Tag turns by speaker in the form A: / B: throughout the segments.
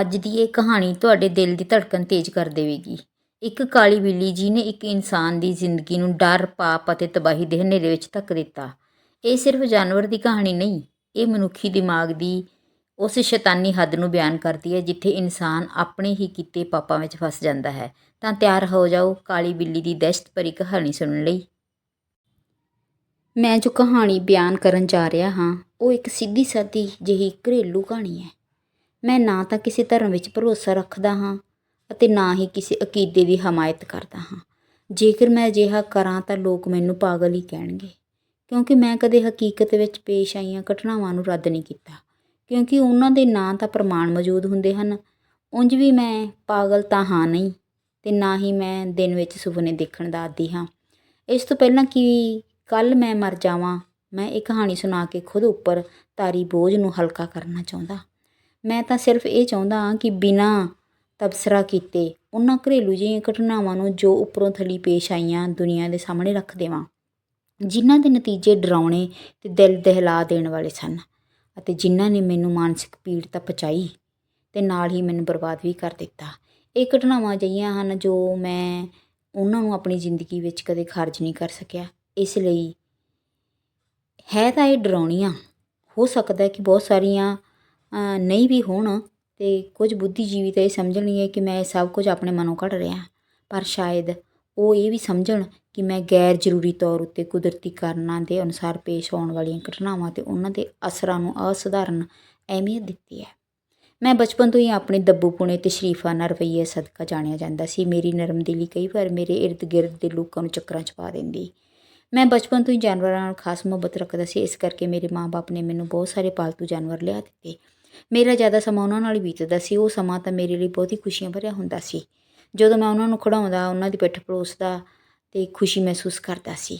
A: ਅੱਜ ਦੀ ਇਹ ਕਹਾਣੀ ਤੁਹਾਡੇ ਦਿਲ ਦੀ ਧੜਕਣ ਤੇਜ਼ ਕਰ ਦੇਵੇਗੀ। ਇੱਕ ਕਾਲੀ ਬਿੱਲੀ ਜੀ ਨੇ ਇੱਕ ਇਨਸਾਨ ਦੀ ਜ਼ਿੰਦਗੀ ਨੂੰ ਡਰ, ਪਾਪ ਅਤੇ ਤਬਾਹੀ ਦੇ ਹਨੇਰੇ ਵਿੱਚ ਧੱਕ ਦਿੱਤਾ। ਇਹ ਸਿਰਫ ਜਾਨਵਰ ਦੀ ਕਹਾਣੀ ਨਹੀਂ, ਇਹ ਮਨੁੱਖੀ ਦਿਮਾਗ ਦੀ ਉਸ ਸ਼ੈਤਾਨੀ ਹੱਦ ਨੂੰ ਬਿਆਨ ਕਰਦੀ ਹੈ ਜਿੱਥੇ ਇਨਸਾਨ ਆਪਣੇ ਹੀ ਕੀਤੇ ਪਾਪਾਂ ਵਿੱਚ ਫਸ ਜਾਂਦਾ ਹੈ। ਤਾਂ ਤਿਆਰ ਹੋ ਜਾਓ ਕਾਲੀ ਬਿੱਲੀ ਦੀ ਦਹਿਸ਼ਤ ਭਰੀ ਕਹਾਣੀ ਸੁਣਨ ਲਈ। ਮੈਂ ਜੋ ਕਹਾਣੀ ਬਿਆਨ ਕਰਨ ਜਾ ਰਿਹਾ ਹਾਂ, ਉਹ ਇੱਕ ਸਿੱਧੀ ਸਾਦੀ ਜਿਹੀ ਘਰੇਲੂ ਕਹਾਣੀ ਹੈ। ਮੈਂ ਨਾ ਤਾਂ ਕਿਸੇ ਧਰਮ ਵਿੱਚ ਭਰੋਸਾ ਰੱਖਦਾ ਹਾਂ ਅਤੇ ਨਾ ਹੀ ਕਿਸੇ ਅਕੀਦੇ ਦੀ ਹਮਾਇਤ ਕਰਦਾ ਹਾਂ। ਜੇਕਰ ਮੈਂ ਅਜਿਹਾ ਕਰਾਂ ਤਾਂ ਲੋਕ ਮੈਨੂੰ ਪਾਗਲ ਹੀ ਕਹਿਣਗੇ, ਕਿਉਂਕਿ ਮੈਂ ਕਦੇ ਹਕੀਕਤ ਵਿੱਚ ਪੇਸ਼ ਆਈਆਂ ਘਟਨਾਵਾਂ ਨੂੰ ਰੱਦ ਨਹੀਂ ਕੀਤਾ, ਕਿਉਂਕਿ ਉਹਨਾਂ ਦੇ ਨਾਂ ਤਾਂ ਪ੍ਰਮਾਣ ਮੌਜੂਦ ਹੁੰਦੇ ਹਨ। ਉਂਝ ਵੀ ਮੈਂ ਪਾਗਲ ਤਾਂ ਹਾਂ ਨਹੀਂ, ਤੇ ਨਾ ਹੀ ਮੈਂ ਦਿਨ ਵਿੱਚ ਸੁਪਨੇ ਦੇਖਣ ਦਾ ਆਦੀ ਹਾਂ। ਇਸ ਤੋਂ ਪਹਿਲਾਂ ਕਿ ਕੱਲ ਮੈਂ ਮਰ ਜਾਵਾਂ, ਮੈਂ ਇਹ ਕਹਾਣੀ ਸੁਣਾ ਕੇ ਖੁਦ ਉੱਪਰ ਤਾਰੀ ਬੋਝ ਨੂੰ ਹਲਕਾ ਕਰਨਾ ਚਾਹੁੰਦਾ। ਮੈਂ ਤਾਂ ਸਿਰਫ ਇਹ ਚਾਹੁੰਦਾ ਹਾਂ ਕਿ ਬਿਨਾਂ ਤਬਸਰਾ ਕੀਤੇ ਉਹਨਾਂ ਘਰੇਲੂ ਜਿਹੀਆਂ ਘਟਨਾਵਾਂ ਨੂੰ ਜੋ ਉੱਪਰੋਂ ਥੱਲੀ ਪੇਸ਼ ਆਈਆਂ ਦੁਨੀਆ ਦੇ ਸਾਹਮਣੇ ਰੱਖ ਦੇਵਾਂ, ਜਿਨ੍ਹਾਂ ਦੇ ਨਤੀਜੇ ਡਰਾਉਣੇ ਅਤੇ ਦਿਲ ਦਹਿਲਾ ਦੇਣ ਵਾਲੇ ਸਨ ਅਤੇ ਜਿਨ੍ਹਾਂ ਨੇ ਮੈਨੂੰ ਮਾਨਸਿਕ ਪੀੜ ਤਾਂ ਪਹੁੰਚਾਈ ਅਤੇ ਨਾਲ ਹੀ ਮੈਨੂੰ ਬਰਬਾਦ ਵੀ ਕਰ ਦਿੱਤਾ। ਇਹ ਘਟਨਾਵਾਂ ਅਜਿਹੀਆਂ ਹਨ ਜੋ ਮੈਂ ਉਹਨਾਂ ਨੂੰ ਆਪਣੀ ਜ਼ਿੰਦਗੀ ਵਿੱਚ ਕਦੇ ਖਾਰਜ ਨਹੀਂ ਕਰ ਸਕਿਆ। ਇਸ ਲਈ ਹੈ ਤਾਂ ਇਹ ਡਰਾਉਣੀਆਂ। ਹੋ ਸਕਦਾ ਕਿ ਬਹੁਤ ਸਾਰੀਆਂ ਨਹੀਂ ਵੀ ਹੋਣ ਅਤੇ ਕੁਝ ਬੁੱਧੀਜੀਵੀ ਤਾਂ ਇਹ ਸਮਝਣਗੇ ਕਿ ਮੈਂ ਇਹ ਸਭ ਕੁਝ ਆਪਣੇ ਮਨੋਂ ਕੱਢ ਰਿਹਾ ਪਰ ਸ਼ਾਇਦ ਉਹ ਇਹ ਵੀ ਸਮਝਣ ਕਿ ਮੈਂ ਗੈਰ ਜ਼ਰੂਰੀ ਤੌਰ ਉੱਤੇ ਕੁਦਰਤੀ ਕਾਰਨਾਂ ਦੇ ਅਨੁਸਾਰ ਪੇਸ਼ ਆਉਣ ਵਾਲੀਆਂ ਘਟਨਾਵਾਂ ਅਤੇ ਉਹਨਾਂ ਦੇ ਅਸਰਾਂ ਨੂੰ ਅਸਧਾਰਨ ਅਹਿਮੀਅਤ ਦਿੱਤੀ ਹੈ। ਮੈਂ ਬਚਪਨ ਤੋਂ ਹੀ ਆਪਣੇ ਦੱਬੂਪੁਣੇ ਤੇ ਸ਼ਰੀਫਾਨਾ ਰਵੱਈਏ ਸਦਕਾ ਜਾਣਿਆ ਜਾਂਦਾ ਸੀ। ਮੇਰੀ ਨਰਮਦਿਲੀ ਕਈ ਵਾਰ ਮੇਰੇ ਇਰਦ ਗਿਰਦ ਦੇ ਲੋਕਾਂ ਨੂੰ ਚੱਕਰਾਂ 'ਚ ਪਾ ਦਿੰਦੀ। ਮੈਂ ਬਚਪਨ ਤੋਂ ਹੀ ਜਾਨਵਰਾਂ ਨਾਲ ਖਾਸ ਮੁਹੱਬਤ ਰੱਖਦਾ ਸੀ। ਇਸ ਕਰਕੇ ਮੇਰੇ ਮਾਪੇ ਨੇ ਮੈਨੂੰ ਬਹੁਤ ਸਾਰੇ ਪਾਲਤੂ ਜਾਨਵਰ ਲਿਆ ਦਿੱਤੇ। ਮੇਰਾ ਜ਼ਿਆਦਾ ਸਮਾਂ ਉਹਨਾਂ ਨਾਲ ਬੀਤਦਾ ਸੀ ਉਹ ਸਮਾਂ ਤਾਂ ਮੇਰੇ ਲਈ ਬਹੁਤ ਹੀ ਖੁਸ਼ੀਆਂ ਭਰਿਆ ਹੁੰਦਾ ਸੀ ਜਦੋਂ ਮੈਂ ਉਹਨਾਂ ਨੂੰ ਖੜਾਉਂਦਾ ਉਹਨਾਂ ਦੀ ਪਿੱਠ ਪਲੋਸਦਾ ਤੇ ਖੁਸ਼ੀ ਮਹਿਸੂਸ ਕਰਦਾ ਸੀ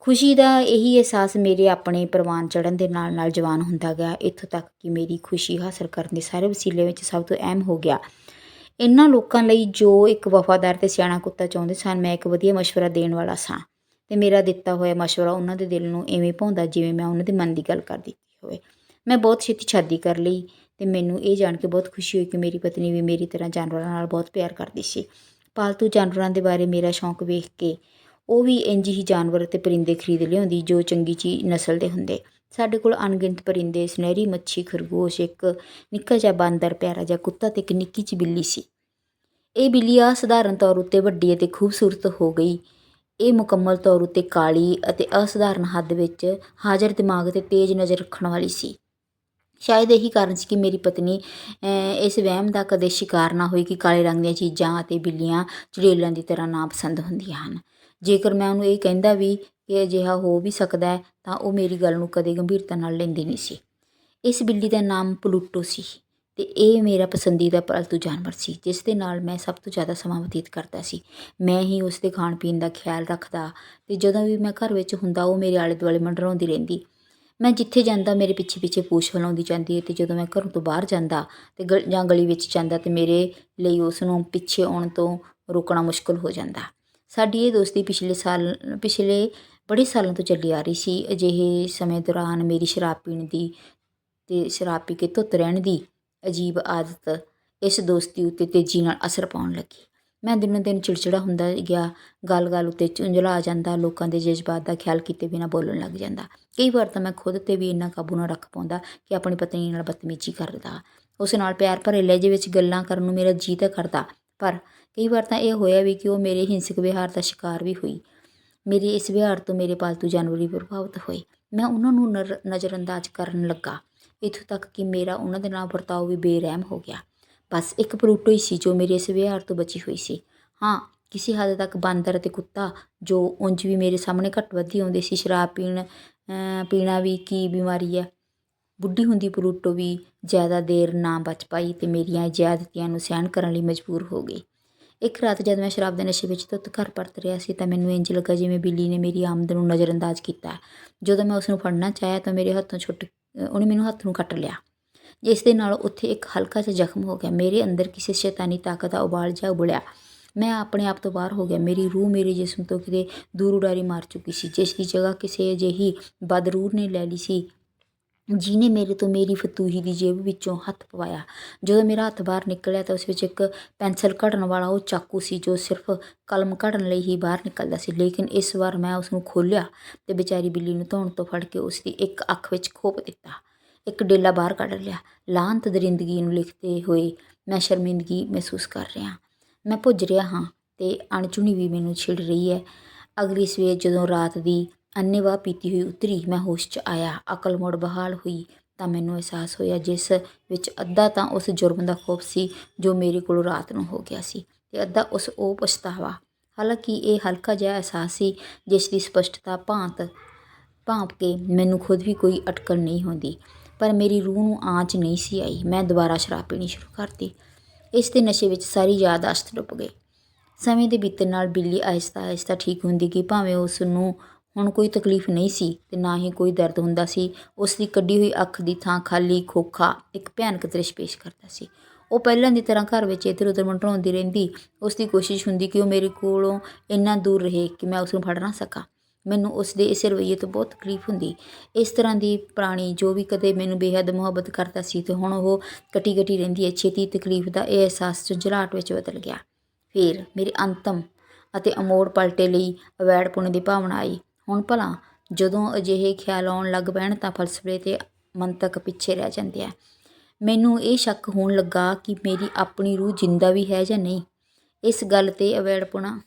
A: ਖੁਸ਼ੀ ਦਾ ਇਹੀ ਅਹਿਸਾਸ ਮੇਰੇ ਆਪਣੇ ਪ੍ਰਵਾਨ ਚੜਨ ਦੇ ਨਾਲ ਨਾਲ ਜਵਾਨ ਹੁੰਦਾ ਗਿਆ ਇੱਥੋਂ ਤੱਕ ਕਿ ਮੇਰੀ ਖੁਸ਼ੀ ਹਾਸਲ ਕਰਨ ਦੇ ਸਾਰੇ ਵਸੀਲੇ ਵਿੱਚ ਸਭ ਤੋਂ ਅਹਿਮ ਹੋ ਗਿਆ ਇਹਨਾਂ ਲੋਕਾਂ ਲਈ ਜੋ ਇੱਕ ਵਫਾਦਾਰ ਤੇ ਸਿਆਣਾ ਕੁੱਤਾ ਚਾਹੁੰਦੇ ਸਨ ਮੈਂ ਇੱਕ ਵਧੀਆ مشورہ ਦੇਣ ਵਾਲਾ ਸਾਂ ਤੇ ਮੇਰਾ ਦਿੱਤਾ ਹੋਇਆ مشورہ ਉਹਨਾਂ ਦੇ ਦਿਲ ਨੂੰ ਐਵੇਂ ਭਾਉਂਦਾ ਜਿਵੇਂ ਮੈਂ ਉਹਨਾਂ ਦੇ ਮਨ ਦੀ ਗੱਲ ਕਰ ਦਿੱਤੀ ਹੋਵੇ ਮੈਂ ਬਹੁਤ ਛੇਤੀ ਸ਼ਾਦੀ ਕਰ ਲਈ ਅਤੇ ਮੈਨੂੰ ਇਹ ਜਾਣ ਕੇ ਬਹੁਤ ਖੁਸ਼ੀ ਹੋਈ ਕਿ ਮੇਰੀ ਪਤਨੀ ਵੀ ਮੇਰੀ ਤਰ੍ਹਾਂ ਜਾਨਵਰਾਂ ਨਾਲ ਬਹੁਤ ਪਿਆਰ ਕਰਦੀ ਸੀ। ਪਾਲਤੂ ਜਾਨਵਰਾਂ ਦੇ ਬਾਰੇ ਮੇਰਾ ਸ਼ੌਂਕ ਵੇਖ ਕੇ ਉਹ ਵੀ ਇੰਜ ਹੀ ਜਾਨਵਰ ਅਤੇ ਪਰਿੰਦੇ ਖਰੀਦ ਲਿਆਉਂਦੀ ਜੋ ਚੰਗੀ ਚੀ ਨਸਲ ਦੇ ਹੁੰਦੇ। ਸਾਡੇ ਕੋਲ ਅਣਗਿਣਤ ਪਰਿੰਦੇ, ਸੁਨਹਿਰੀ ਮੱਛੀ, ਖਰਗੋਸ਼, ਇੱਕ ਨਿੱਕਾ ਜਿਹਾ ਬਾਂਦਰ, ਪਿਆਰਾ ਜਿਹਾ ਕੁੱਤਾ ਤੇ ਇੱਕ ਨਿੱਕੀ ਜਿਹੀ ਬਿੱਲੀ ਸੀ। ਇਹ ਬਿੱਲੀ ਆ ਸਧਾਰਨ ਤੌਰ ਉੱਤੇ ਵੱਡੀ ਅਤੇ ਖੂਬਸੂਰਤ ਹੋ ਗਈ। ਇਹ ਮੁਕੰਮਲ ਤੌਰ ਉੱਤੇ ਕਾਲੀ ਅਤੇ ਅਸਧਾਰਨ ਹੱਦ ਵਿੱਚ ਹਾਜ਼ਰ ਦਿਮਾਗ ਤੇ ਤੇਜ਼ ਨਜ਼ਰ ਰੱਖਣ ਵਾਲੀ ਸੀ। ਸ਼ਾਇਦ ਇਹੀ ਕਾਰਨ ਸੀ ਕਿ ਮੇਰੀ ਪਤਨੀ ਇਸ ਵਹਿਮ ਦਾ ਕਦੇ ਸ਼ਿਕਾਰ ਨਾ ਹੋਈ ਕਿ ਕਾਲੇ ਰੰਗ ਦੀਆਂ ਚੀਜ਼ਾਂ ਅਤੇ ਬਿੱਲੀਆਂ ਚੜੇਲਾਂ ਦੀ ਤਰ੍ਹਾਂ ਨਾ ਪਸੰਦ ਹੁੰਦੀਆਂ ਹਨ। ਜੇਕਰ ਮੈਂ ਉਹਨੂੰ ਇਹ ਕਹਿੰਦਾ ਵੀ ਕਿ ਅਜਿਹਾ ਹੋ ਵੀ ਸਕਦਾ ਹੈ, ਤਾਂ ਉਹ ਮੇਰੀ ਗੱਲ ਨੂੰ ਕਦੇ ਗੰਭੀਰਤਾ ਨਾਲ ਲੈਂਦੀ ਨਹੀਂ ਸੀ। ਇਸ ਬਿੱਲੀ ਦਾ ਨਾਮ ਪਲੂਟੋ ਸੀ ਤੇ ਇਹ ਮੇਰਾ ਪਸੰਦੀਦਾ ਪਾਲਤੂ ਜਾਨਵਰ ਸੀ, ਜਿਸ ਦੇ ਨਾਲ ਮੈਂ ਸਭ ਤੋਂ ਜ਼ਿਆਦਾ ਸਮਾਂ ਬਤੀਤ ਕਰਦਾ ਸੀ। ਮੈਂ ਹੀ ਉਸ ਦੇ ਖਾਣ ਪੀਣ ਦਾ ਖਿਆਲ ਰੱਖਦਾ ਤੇ ਜਦੋਂ ਵੀ ਮੈਂ ਘਰ ਵਿੱਚ ਹੁੰਦਾ, ਉਹ ਮੇਰੇ ਆਲੇ ਦੁਆਲੇ ਮੰਡਰਾਉਂਦੀ ਰਹਿੰਦੀ। ਮੈਂ ਜਿੱਥੇ ਜਾਂਦਾ, ਮੇਰੇ ਪਿੱਛੇ ਪਿੱਛੇ ਪੂਛ ਹਿਲਾਉਂਦੀ ਜਾਂਦੀ ਤੇ ਜਦੋਂ ਮੈਂ ਘਰੋਂ ਤੋਂ ਬਾਹਰ ਜਾਂਦਾ ਤੇ ਜਾਂ ਗਲੀ ਵਿੱਚ ਜਾਂਦਾ ਤੇ ਮੇਰੇ ਲਈ ਉਸ ਨੂੰ ਪਿੱਛੇ ਆਉਣ ਤੋਂ ਰੋਕਣਾ ਮੁਸ਼ਕਲ ਹੋ ਜਾਂਦਾ। ਸਾਡੀ ਇਹ ਦੋਸਤੀ ਪਿਛਲੇ ਸਾਲ, ਪਿਛਲੇ ਬੜੇ ਸਾਲਾਂ ਤੋਂ ਚੱਲੀ ਆ ਰਹੀ ਸੀ। ਅਜਿਹੇ ਸਮੇਂ ਦੌਰਾਨ ਮੇਰੀ ਸ਼ਰਾਬ ਪੀਣ ਦੀ ਤੇ ਸ਼ਰਾਬ ਪੀ ਕੇ ਧੁੱਤ ਰਹਿਣ ਦੀ ਅਜੀਬ ਆਦਤ ਇਸ ਦੋਸਤੀ ਉੱਤੇ ਤੇਜ਼ੀ ਨਾਲ ਅਸਰ ਪਾਉਣ ਲੱਗੀ। ਮੈਂ ਦਿਨੋਂ ਦਿਨ ਚਿੜਚਿੜਾ ਹੁੰਦਾ ਗਿਆ, ਗੱਲ-ਗੱਲ ਉੱਤੇ ਝੁੰਝਲਾ ਆ ਜਾਂਦਾ, ਲੋਕਾਂ ਦੇ ਜਜ਼ਬਾਤ ਦਾ ਖਿਆਲ ਕੀਤੇ ਬਿਨਾਂ ਬੋਲਣ ਲੱਗ ਜਾਂਦਾ। ਕਈ ਵਾਰ ਤਾਂ ਮੈਂ ਖੁਦ ਤੇ ਵੀ ਇੰਨਾ ਕਾਬੂ ਨਾ ਰੱਖ ਪਾਉਂਦਾ ਕਿ ਆਪਣੀ ਪਤਨੀ ਨਾਲ ਬਦਤਮੀਜ਼ੀ ਕਰਦਾ। ਉਸ ਨਾਲ ਪਿਆਰ ਭਰੇ ਲਹਿਜੇ ਵਿੱਚ ਗੱਲਾਂ ਕਰਨ ਨੂੰ ਮੇਰਾ ਜੀ ਤਾਂ ਕਰਦਾ, ਪਰ ਕਈ ਵਾਰ ਤਾਂ ਇਹ ਹੋਇਆ ਵੀ ਕਿ ਉਹ ਮੇਰੇ ਹਿੰਸਕ ਵਿਹਾਰ ਦਾ ਸ਼ਿਕਾਰ ਵੀ ਹੋਈ। ਮੇਰੇ ਇਸ ਵਿਹਾਰ ਤੋਂ ਮੇਰੇ ਪਾਲਤੂ ਜਾਨਵਰ ਵੀ ਪ੍ਰਭਾਵਿਤ ਹੋਏ। ਮੈਂ ਉਹਨਾਂ ਨੂੰ ਨਜ਼ਰਅੰਦਾਜ਼ ਕਰਨ ਲੱਗਾ। ਇੱਥੋਂ ਤੱਕ ਕਿ ਮੇਰਾ ਉਹਨਾਂ ਦੇ ਨਾਲ ਵਰਤਾਓ ਵੀ ਬੇਰਹਿਮ ਹੋ ਗਿਆ। ਬਸ ਇੱਕ ਪਲੂਟੋ ਹੀ ਸੀ ਜੋ ਮੇਰੇ ਇਸ ਵਿਹਾਰ ਤੋਂ ਬਚੀ ਹੋਈ ਸੀ। ਹਾਂ, ਕਿਸੇ ਹੱਦ ਤੱਕ ਬਾਂਦਰ ਅਤੇ ਕੁੱਤਾ ਜੋ ਉਂਝ ਵੀ ਮੇਰੇ ਸਾਹਮਣੇ ਘੱਟ ਵੱਧੀ ਆਉਂਦੇ ਸੀ, ਸ਼ਰਾਬ ਪੀਣ ਪੀਣਾ ਵੀ ਕੀ ਬਿਮਾਰੀ ਹੈ। ਬੁੱਢੀ ਹੁੰਦੀ ਪਲੂਟੋ ਵੀ ਜ਼ਿਆਦਾ ਦੇਰ ਨਾ ਬਚ ਪਾਈ ਤੇ ਮੇਰੀਆਂ ਜ਼ਿਆਦਤੀਆਂ ਨੂੰ ਸਹਿਣ ਕਰਨ ਲਈ ਮਜਬੂਰ ਹੋ ਗਈ। ਇੱਕ ਰਾਤ ਜਦ ਮੈਂ ਸ਼ਰਾਬ ਦੇ ਨਸ਼ੇ ਵਿੱਚ ਧੁੱਤ ਘਰ ਪਰਤ ਰਿਹਾ ਸੀ ਤਾਂ ਮੈਨੂੰ ਇੰਜ ਲੱਗਾ ਜਿਵੇਂ ਬਿੱਲੀ ਨੇ ਮੇਰੀ ਆਮਦ ਨੂੰ ਨਜ਼ਰਅੰਦਾਜ਼ ਕੀਤਾ ਜਦੋਂ ਮੈਂ ਉਸ ਨੂੰ ਫੜਨਾ ਚਾਹਿਆ ਤਾਂ ਮੇਰੇ ਹੱਥੋਂ ਛੁੱਟ ਉਹਨੇ ਮੈਨੂੰ ਹੱਥ ਨੂੰ ਕੱਟ ਲਿਆ। ਜਿਸ ਦੇ ਨਾਲ ਉੱਥੇ ਇੱਕ ਹਲਕਾ ਜਿਹਾ ਜ਼ਖਮ ਹੋ ਗਿਆ। ਮੇਰੇ ਅੰਦਰ ਕਿਸੇ ਸ਼ੈਤਾਨੀ ਤਾਕਤ ਦਾ ਉਬਾਲ ਜਾ ਉਬਲਿਆ। ਮੈਂ ਆਪਣੇ ਆਪ ਤੋਂ ਬਾਹਰ ਹੋ ਗਿਆ। ਮੇਰੀ ਰੂਹ ਮੇਰੇ ਜਿਸਮ ਤੋਂ ਕਿਤੇ ਦੂਰ ਉਡਾਰੀ ਮਾਰ ਚੁੱਕੀ ਸੀ। ਜਿਸ ਦੀ ਜਗ੍ਹਾ ਕਿਸੇ ਅਜਿਹੀ ਬਦਰੂਰ ਨੇ ਲੈ ਲਈ ਸੀ, ਜਿਹਨੇ ਮੇਰੇ ਤੋਂ ਮੇਰੀ ਫਤੂਹੀ ਦੀ ਜੇਬ ਵਿੱਚੋਂ ਹੱਥ ਪਵਾਇਆ। ਜਦੋਂ ਮੇਰਾ ਹੱਥ ਬਾਹਰ ਨਿਕਲਿਆ ਤਾਂ ਉਸ ਵਿੱਚ ਇੱਕ ਪੈਨਸਲ ਕੱਢਣ ਵਾਲਾ ਉਹ ਚਾਕੂ ਸੀ ਜੋ ਸਿਰਫ ਕਲਮ ਕੱਢਣ ਲਈ ਹੀ ਬਾਹਰ ਨਿਕਲਦਾ ਸੀ। ਲੇਕਿਨ ਇਸ ਵਾਰ ਮੈਂ ਉਸ ਨੂੰ ਖੋਲ੍ਹਿਆ ਤੇ ਵਿਚਾਰੀ ਬਿੱਲੀ ਨੂੰ ਧੌਣ ਤੋਂ ਫੜ ਕੇ ਉਸ ਦੀ ਇੱਕ ਅੱਖ ਵਿੱਚ ਖੋਪ ਦਿੱਤਾ। ਇੱਕ ਡੇਲਾ ਬਾਹਰ ਕੱਢ ਲਿਆ। ਲਾਂਤ ਦਰਿੰਦਗੀ ਨੂੰ ਲਿਖਦੇ ਹੋਏ ਮੈਂ ਸ਼ਰਮਿੰਦਗੀ ਮਹਿਸੂਸ ਕਰ ਰਿਹਾ। ਮੈਂ ਭੁੱਜ ਰਿਹਾ ਹਾਂ ਤੇ ਅਣਚੁਣੀ ਵੀ ਮੈਨੂੰ ਛਿੜ ਰਹੀ ਹੈ। ਅਗਲੀ ਸਵੇਰ ਜਦੋਂ ਰਾਤ ਦੀ ਅੰਨੇਵਾਹ ਪੀਤੀ ਹੋਈ ਉਤਰੀ, ਮੈਂ ਹੋਸ਼ 'ਚ ਆਇਆ। ਅਕਲ ਮੁੜ ਬਹਾਲ ਹੋਈ ਤਾਂ ਮੈਨੂੰ ਅਹਿਸਾਸ ਹੋਇਆ, ਜਿਸ ਵਿੱਚ ਅੱਧਾ ਤਾਂ ਉਸ ਜੁਰਮ ਦਾ ਖੌਫ ਸੀ ਜੋ ਮੇਰੇ ਕੋਲ ਰਾਤ ਨੂੰ ਹੋ ਗਿਆ ਸੀ ਤੇ ਅੱਧਾ ਉਸ ਉਹ ਪਛਤਾਵਾ। ਹਾਲਾਂਕਿ ਇਹ ਹਲਕਾ ਜਿਹਾ ਅਹਿਸਾਸ ਸੀ, ਜਿਸ ਦੀ ਸਪਸ਼ਟਤਾ ਭਾਂਤ ਭਾਂਪ ਕੇ ਮੈਨੂੰ ਖੁਦ ਵੀ ਕੋਈ ਅਟਕਲ ਨਹੀਂ ਹੁੰਦੀ। ਪਰ ਮੇਰੀ ਰੂਹ ਨੂੰ ਆਂਚ ਨਹੀਂ ਸੀ ਆਈ। ਮੈਂ ਦੁਬਾਰਾ ਸ਼ਰਾਬ ਪੀਣੀ ਸ਼ੁਰੂ ਕਰਤੀ। ਇਸ ਦੇ ਨਸ਼ੇ ਵਿੱਚ ਸਾਰੀ ਯਾਦਾਸ਼ਤ ਡੁੱਬ ਗਈ। ਸਮੇਂ ਦੇ ਬੀਤਣ ਨਾਲ ਬਿੱਲੀ ਆਹਿਸਤਾ ਆਹਿਸਤਾ ਠੀਕ ਹੁੰਦੀ ਗਈ। ਭਾਵੇਂ ਉਸ ਨੂੰ ਹੁਣ ਕੋਈ ਤਕਲੀਫ ਨਹੀਂ ਸੀ ਤੇ ਨਾ ਹੀ ਕੋਈ ਦਰਦ ਹੁੰਦਾ ਸੀ। ਉਸ ਦੀ ਕੱਢੀ ਹੋਈ ਅੱਖ ਦੀ ਥਾਂ ਖਾਲੀ ਖੋਖਾ ਇੱਕ ਭਿਆਨਕ ਦ੍ਰਿਸ਼ ਪੇਸ਼ ਕਰਦਾ ਸੀ। ਉਹ ਪਹਿਲਾਂ ਦੀ ਤਰ੍ਹਾਂ ਘਰ ਵਿੱਚ ਇੱਧਰ ਉੱਧਰ ਮੰਡਰਾਉਂਦੀ ਰਹਿੰਦੀ। ਉਸ ਦੀ ਕੋਸ਼ਿਸ਼ ਹੁੰਦੀ ਕਿ ਉਹ ਮੇਰੇ ਕੋਲੋਂ ਇੰਨਾ ਦੂਰ ਰਹੇ ਕਿ ਮੈਂ ਉਸ ਨੂੰ ਫੜ ਨਾ ਸਕਾਂ। ਮੈਨੂੰ ਉਸ ਦੇ ਇਸ ਰਵੱਈਏ ਤੋਂ ਬਹੁਤ ਤਕਲੀਫ ਹੁੰਦੀ। ਇਸ ਤਰ੍ਹਾਂ ਦੀ ਪ੍ਰਾਣੀ ਜੋ ਵੀ ਕਦੇ ਮੈਨੂੰ ਬੇਹੱਦ ਮੁਹੱਬਤ ਕਰਦਾ ਸੀ ਤੇ ਹੁਣ ਉਹ ਕਟੀ ਕਟੀ ਰਹਿੰਦੀ ਹੈ, ਛੇਤੀ ਤਕਲੀਫ ਦਾ ਇਹ ਅਹਿਸਾਸ ਝੰਜਲਾਹਟ ਵਿੱਚ ਬਦਲ ਗਿਆ। ਫਿਰ ਮੇਰੇ ਅੰਤਮ ਅਤੇ ਅਮੋੜ ਪਲਟੇ ਲਈ ਅਵੈੜ ਪੁਣੇ ਦੀ ਭਾਵਨਾ ਆਈ। ਹੁਣ ਭਲਾ ਜਦੋਂ ਅਜਿਹੇ ਖਿਆਲ ਆਉਣ ਲੱਗ ਪੈਣ ਤਾਂ ਫਲਸਫੇ ਤੇ ਮੰਤਕ ਪਿੱਛੇ ਰਹਿ ਜਾਂਦੇ ਆ। ਮੈਨੂੰ ਇਹ ਸ਼ੱਕ ਹੋਣ ਲੱਗਾ ਕਿ ਮੇਰੀ ਆਪਣੀ ਰੂਹ ਜਿੰਦਾ ਵੀ ਹੈ ਜਾਂ ਨਹੀਂ। ਇਸ ਗੱਲ ਤੇ ਅਵੈੜਪੁਣਾ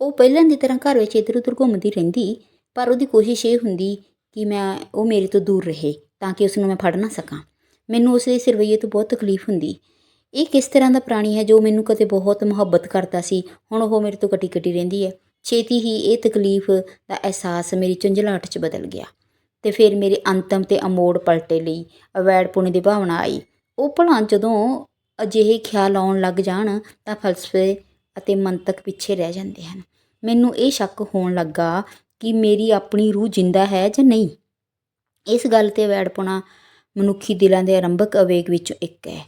A: ਉਹ ਪਹਿਲਾਂ ਦੀ ਤਰ੍ਹਾਂ ਘਰ ਵਿੱਚ ਇੱਧਰ ਉੱਧਰ ਘੁੰਮਦੀ ਰਹਿੰਦੀ, ਪਰ ਉਹਦੀ ਕੋਸ਼ਿਸ਼ ਇਹ ਹੁੰਦੀ ਕਿ ਮੈਂ, ਉਹ ਮੇਰੇ ਤੋਂ ਦੂਰ ਰਹੇ ਤਾਂ ਕਿ ਉਸ ਨੂੰ ਮੈਂ ਫੜ ਨਾ ਸਕਾਂ। ਮੈਨੂੰ ਉਸ ਦੇ ਇਸ ਤੋਂ ਬਹੁਤ ਤਕਲੀਫ ਹੁੰਦੀ। ਇਹ ਕਿਸ ਤਰ੍ਹਾਂ ਦਾ ਪ੍ਰਾਣੀ ਹੈ ਜੋ ਮੈਨੂੰ ਕਦੇ ਬਹੁਤ ਮੁਹੱਬਤ ਕਰਦਾ ਸੀ, ਹੁਣ ਉਹ ਮੇਰੇ ਤੋਂ ਕਟੀ ਕਟੀ ਰਹਿੰਦੀ ਹੈ। ਛੇਤੀ ਹੀ ਇਹ ਤਕਲੀਫ ਦਾ ਅਹਿਸਾਸ ਮੇਰੀ ਝੰਜਲਾਹਟ 'ਚ ਬਦਲ ਗਿਆ ਤੇ ਫਿਰ ਮੇਰੇ ਅੰਤਮ ਤੇ ਅਮੋੜ ਪਲਟੇ ਲਈ ਅਵੈੜ ਪੁਣੇ ਦੀ ਭਾਵਨਾ ਆਈ। ਉਹ ਭਲਾ ਜਦੋਂ ਅਜਿਹੇ ਖਿਆਲ ਆਉਣ ਲੱਗ ਜਾਣ ਤਾਂ ਫਲਸਫੇ ਅਤੇ ਮੰਤਕ ਪਿੱਛੇ ਰਹਿ ਜਾਂਦੇ ਹਨ। ਮੈਨੂੰ ਇਹ ਸ਼ੱਕ ਹੋਣ ਲੱਗਾ ਕਿ ਮੇਰੀ ਆਪਣੀ ਰੂਹ ਜਿੰਦਾ ਹੈ ਜਾਂ ਨਹੀਂ। ਇਸ ਗੱਲ ਤੇ ਵੈੜਪਣਾ ਮਨੁੱਖੀ ਦਿਲਾਂ ਦੇ ਆਰੰਭਕ ਆਵੇਗ ਵਿੱਚੋਂ ਇੱਕ ਹੈ।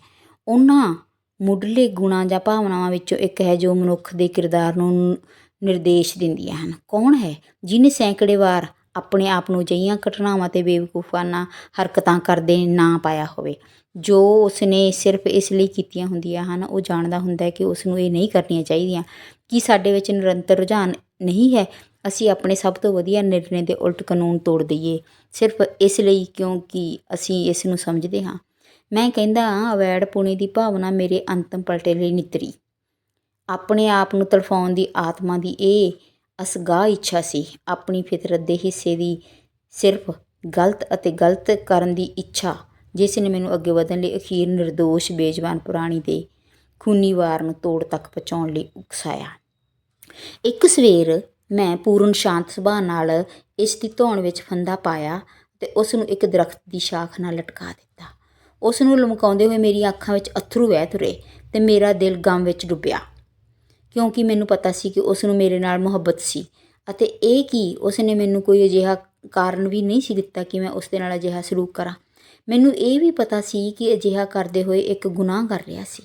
A: ਉਹਨਾਂ ਮੁੱਢਲੇ ਗੁਣਾਂ ਜਾਂ ਭਾਵਨਾਵਾਂ ਵਿੱਚੋਂ ਇੱਕ ਹੈ ਜੋ ਮਨੁੱਖ ਦੇ ਕਿਰਦਾਰ ਨੂੰ ਨਿਰਦੇਸ਼ ਦਿੰਦੀਆਂ ਹਨ। ਕੌਣ ਹੈ ਜਿਨੇ ਸੈਂਕੜੇ ਵਾਰ ਆਪਣੇ ਆਪ ਨੂੰ ਅਜਿਹੀਆਂ ਘਟਨਾਵਾਂ ਤੇ ਬੇਵਕੂਫਾਨਾ ਹਰਕਤਾਂ ਕਰਦੇ ਨਾ ਪਾਇਆ ਹੋਵੇ? ਜੋ ਉਸਨੇ ਸਿਰਫ ਇਸ ਲਈ ਕੀਤੀਆਂ ਹੁੰਦੀਆਂ ਹਨ, ਉਹ ਜਾਣਦਾ ਹੁੰਦਾ ਹੈ ਕਿ ਉਸ ਨੂੰ ਇਹ ਨਹੀਂ ਕਰਨੀਆਂ ਚਾਹੀਦੀਆਂ ਕੀ ਸਾਡੇ ਵਿੱਚ ਨਿਰੰਤਰ ਰੁਝਾਨ ਨਹੀਂ ਹੈ, ਅਸੀਂ ਆਪਣੇ ਸਭ ਤੋਂ ਵਧੀਆ ਨਿਰਣੇ ਦੇ ਉਲਟ ਕਾਨੂੰਨ ਤੋੜ ਦਈਏ। ਸਿਰਫ ਇਸ ਲਈ ਕਿਉਂਕਿ ਅਸੀਂ ਇਸ ਨੂੰ ਸਮਝਦੇ ਹਾਂ। ਮੈਂ ਕਹਿੰਦਾ ਅਵੈੜ ਪੁਣੇ ਦੀ ਭਾਵਨਾ ਮੇਰੇ ਅੰਤਮ ਪਲਟੇ ਲਈ ਨਿਤਰੀ। ਆਪਣੇ ਆਪ ਨੂੰ ਤੜਫਾਉਣ ਦੀ ਆਤਮਾ ਦੀ ਇਹ ਅਸਗਾਹ ਇੱਛਾ ਸੀ। ਆਪਣੀ ਫਿਤਰਤ ਦੇ ਹਿੱਸੇ ਦੀ ਸਿਰਫ ਗਲਤ ਅਤੇ ਗਲਤ ਕਰਨ ਦੀ ਇੱਛਾ, ਜਿਸ ਨੇ ਮੈਨੂੰ ਅੱਗੇ ਵਧਣ ਲਈ ਅਖੀਰ નિર્ਦੋਸ਼ ਬੇਜਵਾਨ ਪੁਰਾਣੀ ਦੇ ਖੂਨੀ ਵਾਰ ਨੂੰ ਤੋੜ ਤੱਕ ਪਹੁੰਚਾਉਣ ਲਈ ਉਕਸਾਇਆ। ਇੱਕ ਸਵੇਰ ਮੈਂ ਪੂਰਨ ਸ਼ਾਂਤ ਸੁਭਾਅ ਨਾਲ ਇਸ ਦੀ ਧੌਣ ਵਿੱਚ ਫੰਦਾ ਪਾਇਆ ਤੇ ਉਸ ਨੂੰ ਇੱਕ ਦਰਖਤ ਦੀ ਸ਼ਾਖ ਨਾਲ ਲਟਕਾ ਦਿੱਤਾ। ਉਸ ਨੂੰ ਲਮਕਾਉਂਦੇ ਹੋਏ ਮੇਰੀਆਂ ਅੱਖਾਂ ਵਿੱਚ ਅਥਰੂ ਵਹਿ ਤੁਰੇ ਤੇ ਮੇਰਾ ਦਿਲ ਗਮ ਵਿੱਚ ਡੁੱਬਿਆ। ਕਿਉਂਕਿ ਮੈਨੂੰ ਪਤਾ ਸੀ ਕਿ ਉਸ ਨੂੰ ਮੇਰੇ ਨਾਲ ਮੁਹੱਬਤ ਸੀ ਅਤੇ ਇਹ ਕਿ ਉਸ ਨੇ ਮੈਨੂੰ ਕੋਈ ਅਜਿਹਾ ਕਾਰਨ ਵੀ ਨਹੀਂ ਸੀ ਦਿੱਤਾ ਕਿ ਮੈਂ ਉਸ ਦੇ ਨਾਲ ਅਜਿਹਾ ਸਲੂਕ ਕਰਾਂ। ਮੈਨੂੰ ਇਹ ਵੀ ਪਤਾ ਸੀ ਕਿ ਅਜਿਹਾ ਕਰਦੇ ਹੋਏ ਇੱਕ ਗੁਨਾਹ ਕਰ ਰਿਹਾ ਸੀ।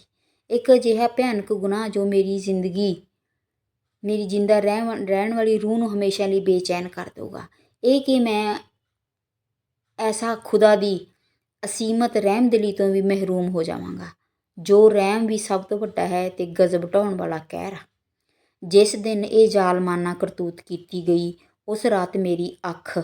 A: ਇੱਕ ਅਜਿਹਾ ਭਿਆਨਕ ਗੁਨਾਹ ਜੋ ਮੇਰੀ ਜ਼ਿੰਦਗੀ ਮੇਰੀ ਜਿੰਦਾ ਰਹਿਣ ਰਹਿਣ ਵਾਲੀ ਰੂਹ ਨੂੰ ਹਮੇਸ਼ਾ ਲਈ ਬੇਚੈਨ ਕਰ ਦੇਊਗਾ। ਇਹ ਕਿ ਮੈਂ ਐਸਾ ਖੁਦਾ ਦੀ ਅਸੀਮਤ ਰਹਿਮ ਰਹਿਮਦਿਲੀ ਤੋਂ ਵੀ ਮਹਿਰੂਮ ਹੋ ਜਾਵਾਂਗਾ, ਜੋ ਰਹਿਮ ਵੀ ਸਭ ਤੋਂ ਵੱਡਾ ਹੈ ਤੇ ਗਜ਼ਬ ਢਾਉਣ ਵਾਲਾ ਕਹਿਰ ਜਿਸ ਦਿਨ ਇਹ ਜ਼ਾਲਮਾਨਾ ਕਰਤੂਤ ਕੀਤੀ ਗਈ, ਉਸ ਰਾਤ ਮੇਰੀ ਅੱਖ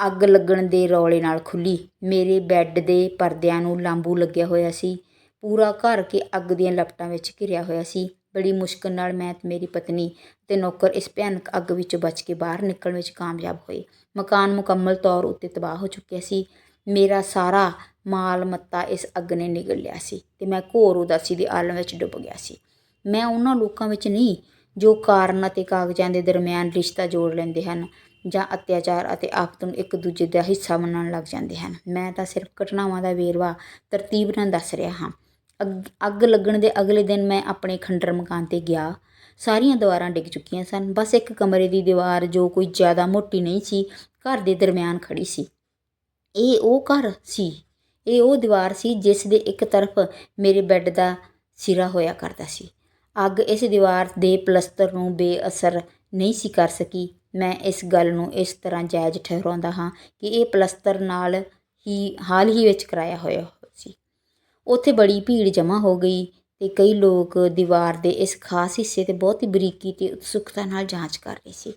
A: ਅੱਗ ਲੱਗਣ ਦੇ ਰੌਲੇ ਨਾਲ ਖੁੱਲੀ। ਮੇਰੇ ਬੈੱਡ ਦੇ ਪਰਦਿਆਂ ਨੂੰ ਲਾਂਬੂ ਲੱਗਿਆ ਹੋਇਆ ਸੀ, ਪੂਰਾ ਘਰ ਕੇ ਅੱਗ ਦੀਆਂ ਲਪਟਾਂ ਵਿੱਚ ਘਿਰਿਆ ਹੋਇਆ ਸੀ। ਬੜੀ ਮੁਸ਼ਕਲ ਨਾਲ ਮੈਂ ਅਤੇ ਮੇਰੀ ਪਤਨੀ ਅਤੇ ਨੌਕਰ ਇਸ ਭਿਆਨਕ ਅੱਗ ਵਿੱਚੋਂ ਬਚ ਕੇ ਬਾਹਰ ਨਿਕਲਣ ਵਿੱਚ ਕਾਮਯਾਬ ਹੋਏ। ਮਕਾਨ ਮੁਕੰਮਲ ਤੌਰ ਉੱਤੇ ਤਬਾਹ ਹੋ ਚੁੱਕਿਆ ਸੀ। ਮੇਰਾ ਸਾਰਾ ਮਾਲ ਮੱਤਾ ਇਸ ਅੱਗ ਨੇ ਨਿਗਲ ਲਿਆ ਸੀ ਅਤੇ ਮੈਂ ਘੋਰ ਉਦਾਸੀ ਦੇ ਆਲਮ ਵਿੱਚ ਡੁੱਬ ਗਿਆ ਸੀ। ਮੈਂ ਉਹਨਾਂ ਲੋਕਾਂ ਵਿੱਚ ਨਹੀਂ, ਜੋ ਕਾਰਨ ਅਤੇ ਕਾਗਜ਼ਾਂ ਦੇ ਦਰਮਿਆਨ ਰਿਸ਼ਤਾ ਜੋੜ ਲੈਂਦੇ ਹਨ ਜਾਂ ਅਤਿਆਚਾਰ ਅਤੇ ਆਫਤ ਨੂੰ ਇੱਕ ਦੂਜੇ ਦਾ ਹਿੱਸਾ ਮੰਨਣ ਲੱਗ ਜਾਂਦੇ ਹਨ। ਮੈਂ ਤਾਂ ਸਿਰਫ ਘਟਨਾਵਾਂ ਦਾ ਵੇਰਵਾ, ਤਰਤੀਬ ਨਾਲ ਦੱਸ ਰਿਹਾ ਹਾਂ। ਅੱਗ ਅੱਗ ਲੱਗਣ ਦੇ ਅਗਲੇ ਦਿਨ ਮੈਂ ਆਪਣੇ ਖੰਡਰ ਮਕਾਨ ਤੇ ਗਿਆ। ਸਾਰੀਆਂ ਦੀਵਾਰਾਂ ਡਿੱਗ ਚੁੱਕੀਆਂ ਸਨ। ਬਸ ਇੱਕ ਕਮਰੇ ਦੀ ਦੀਵਾਰ ਜੋ ਕੋਈ ਜ਼ਿਆਦਾ ਮੋਟੀ ਨਹੀਂ ਸੀ, ਘਰ ਦੇ ਦਰਮਿਆਨ ਖੜੀ ਸੀ। ਇਹ ਉਹ ਘਰ ਸੀ। ਇਹ ਉਹ ਦੀਵਾਰ ਸੀ ਜਿਸ ਦੇ ਇੱਕ ਤਰਫ ਮੇਰੇ ਬੈੱਡ ਦਾ ਸਿਰਾ ਹੋਇਆ ਕਰਦਾ ਸੀ। ਅੱਗ ਇਸ ਦੀਵਾਰ ਦੇ ਪਲਸਤਰ ਨੂੰ ਬੇਅਸਰ ਨਹੀਂ ਸੀ ਕਰ ਸਕੀ। ਮੈਂ ਇਸ ਗੱਲ ਨੂੰ ਇਸ ਤਰ੍ਹਾਂ ਜਾਇਜ਼ ਠਹਿਰਾਉਂਦਾ ਹਾਂ ਕਿ ਇਹ ਪਲਸਤਰ ਨਾਲ ਹੀ ਹਾਲ ਹੀ ਵਿੱਚ ਕਰਾਇਆ ਹੋਇਆ ਉੱਥੇ ਬੜੀ ਭੀੜ ਜਮ੍ਹਾਂ ਹੋ ਗਈ ਅਤੇ ਕਈ ਲੋਕ ਦੀਵਾਰ ਦੇ ਇਸ ਖਾਸ ਹਿੱਸੇ ਤੇ ਬਹੁਤ ਹੀ ਬਰੀਕੀ ਅਤੇ ਉਤਸੁਕਤਾ ਨਾਲ ਜਾਂਚ ਕਰ ਰਹੇ ਸੀ।